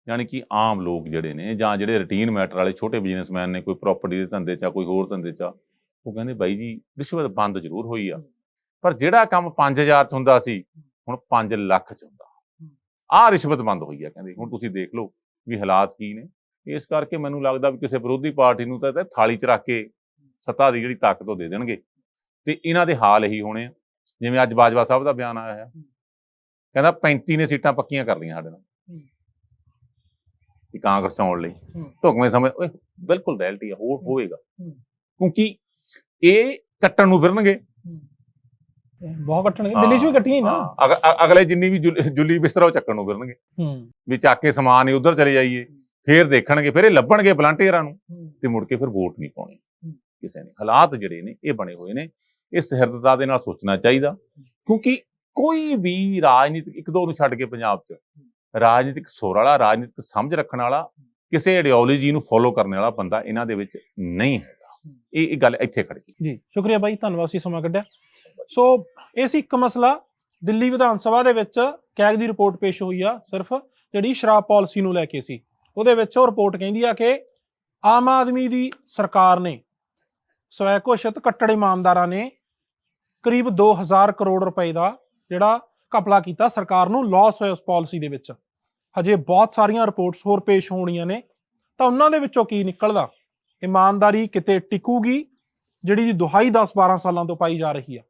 ਯਾਨੀ ਕਿ ਆਮ ਲੋਕ ਜਿਹੜੇ ਨੇ ਜਾਂ ਜਿਹੜੇ ਰੁਟੀਨ ਮੈਟਰ ਵਾਲੇ ਛੋਟੇ ਬਿਜ਼ਨਸਮੈਨ ਨੇ, ਕੋਈ ਪ੍ਰਾਪਰਟੀ ਦੇ ਧੰਦੇ 'ਚ ਆ, ਕੋਈ ਹੋਰ ਧੰਦੇ 'ਚ ਆ, ਉਹ ਕਹਿੰਦੇ ਬਾਈ ਜੀ, ਰਿਸ਼ਵਤ ਬੰਦ ਜ਼ਰੂਰ ਹੋਈ ਆ। ਪਰ ਜਿਹੜਾ ਕੰਮ 5000 'ਚ ਹੁੰਦਾ ਸੀ, ਹੁਣ 5 ਲੱਖ 'ਚ ਹੁੰਦਾ। ਆਹ ਰਿਸ਼ਵਤ ਬੰਦ ਹੋਈ ਆ ਕਹਿੰਦੇ। ਹੁਣ ਤੁਸੀਂ ਦੇਖ ਲਓ ਵੀ ਹਾਲਾਤ ਕੀ ਨੇ। ਇਸ ਕਰਕੇ ਮੈਨੂੰ ਲੱਗਦਾ ਵੀ ਕਿਸੇ ਵਿਰੋਧੀ ਪਾਰਟੀ ਨੂੰ ਤਾਂ ਥਾਲੀ 'ਚ ਰੱਖ ਕੇ ਸੱਤਾ ਦੀ ਜਿਹੜੀ ਤਾਕਤ ਉਹ ਦੇ ਦੇਣਗੇ। ਤੇ ਇਹਨਾਂ ਦੇ ਹਾਲ ਇਹੀ ਹੋਣੇ ਆ। ਜਿਵੇਂ ਅੱਜ ਬਾਜਵਾ ਸਾਹਿਬ ਦਾ ਬਿਆਨ ਆਇਆ ਹੈ। ਕਹਿੰਦਾ 35 ਨੇ ਸੀਟਾਂ ਪੱਕੀਆਂ ਕਰ ਲਈਆਂ ਸਾਡੇ ਨਾਲ। ਕਿ ਕਾਂਗਰਸ ਆਉਣ ਲਈ। ਢੁਕਵੇਂ ਸਮੇਂ ਓਏ ਬਿਲਕੁਲ ਰੈਲਿਟੀ ਆ ਹੋ। ਹੋਏਗਾ ਹੂੰ। ਕਿਉਂਕਿ ਇਹ ਕੱਟਣ ਨੂੰ ਫਿਰਨਗੇ। ਬਹੁਤ ਕੱਟਣਗੇ। ਦਿੱਲੀ 'ਚ ਵੀ ਕੱਟੀਆਂ ਹੀ ਨਾ। ਅਗਲੇ ਜਿੰਨੀ ਵੀ ਜੁਲ- ਬਿਸਤਰਾ ਉਹ ਚੱਕਣ ਨੂੰ ਫਿਰਨਗੇ। ਵੀ ਚੱਕ ਕੇ ਸਮਾਨ ਹੀ ਉਧਰ ਚਲੇ ਜਾਈਏ। ਫੇਰ ਦੇਖਣਗੇ ਫਿਰ ਇਹ ਲੱਭਣਗੇ ਵਲੰਟੀਅਰਾਂ ਨੂੰ। ਤੇ ਮੁੜ ਕੇ ਫਿਰ ਵੋਟ ਨਹੀਂ ਪਾਉਣੀ। ਕਿਸੇ ਨੇ। ਹਾਲਾਤ ਜਿਹੜੇ ਨੇ ਇਹ ਬਣੇ ਹੋਏ ਨੇ। ਇਹ ਸਹਿਰਦਤਾ ਦੇ ਨਾਲ ਸੋਚਣਾ ਚਾਹੀਦਾ। ਕਿਉਂਕਿ ਕੋਈ ਵੀ ਰਾਜਨੀਤਿਕ, ਇੱਕ ਦੋ ਨੂੰ ਛੱਡ ਕੇ ਪੰਜਾਬ 'ਚ, ਰਾਜਨੀਤਿਕ ਸੋਰ ਵਾਲਾ, ਰਾਜਨੀਤਿਕ ਸਮਝ ਰੱਖਣ ਵਾਲਾ, ਕਿਸੇ ਆਈਡੀਓਲੋਜੀ ਨੂੰ ਫੋਲੋ ਕਰਨ ਵਾਲਾ ਬੰਦਾ ਇਹਨਾਂ ਦੇ ਵਿੱਚ ਨਹੀਂ ਹੈਗਾ। ਇਹ ਇਹ ਗੱਲ ਇੱਥੇ ਖੜ ਗਈ। ਜੀ, ਸ਼ੁਕਰੀਆ ਬਾਈ, ਧੰਨਵਾਦ ਸੀ ਸਮਾਂ ਕੱਢਿਆ। ਸੋ, ਇਹ ਸੀ ਇੱਕ ਮਸਲਾ, ਦਿੱਲੀ ਵਿਧਾਨ ਸਭਾ ਦੇ ਵਿੱਚ ਕੈਗ ਦੀ ਰਿਪੋਰਟ ਪੇਸ਼ ਹੋਈ ਆ, ਸਿਰਫ ਜਿਹੜੀ ਸ਼ਰਾਬ ਪਾਲਿਸੀ ਨੂੰ ਲੈ ਕੇ ਸੀ। ਉਹਦੇ ਵਿੱਚ ਉਹ ਰਿਪੋਰਟ ਕਹਿੰਦੀ ਆ ਕਿ ਆਮ ਆਦਮੀ ਦੀ ਸਰਕਾਰ ਨੇ, ਸਵੈ ਘੋਸ਼ਿਤ ਕੱਟੜ ਇਮਾਨਦਾਰਾਂ ਨੇ ਕਰੀਬ 2000 ਕਰੋੜ ਰੁਪਏ ਦਾ ਜਿਹੜਾ ਘਪਲਾ ਕੀਤਾ ਸਰਕਾਰ ਨੂੰ ਲਾਸ ਹੋਇਆ ਉਸ ਪਾਲਿਸੀ ਦੇ ਵਿੱਚ। ਹਜੇ ਬਹੁਤ ਸਾਰੀਆਂ ਰਿਪੋਰਟਸ ਹੋਰ ਪੇਸ਼ ਹੋਣੀਆਂ ਨੇ। ਤਾਂ ਉਹਨਾਂ ਦੇ ਵਿੱਚੋਂ ਕੀ ਨਿਕਲਦਾ? ਇਮਾਨਦਾਰੀ ਕਿਤੇ ਟਿਕੂਗੀ, ਜਿਹੜੀ ਦੀ ਦੁਹਾਈ 10-12 ਸਾਲਾਂ ਤੋਂ ਪਾਈ ਜਾ ਰਹੀ ਆ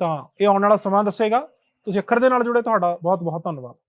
ਤਾਂ ਇਹ ਆਉਣ ਵਾਲਾ ਸਮਾਂ ਦੱਸੇਗਾ। ਤੁਸੀਂ ਅੱਖਰ ਦੇ ਨਾਲ ਜੁੜੇ, ਤੁਹਾਡਾ ਬਹੁਤ ਬਹੁਤ ਧੰਨਵਾਦ।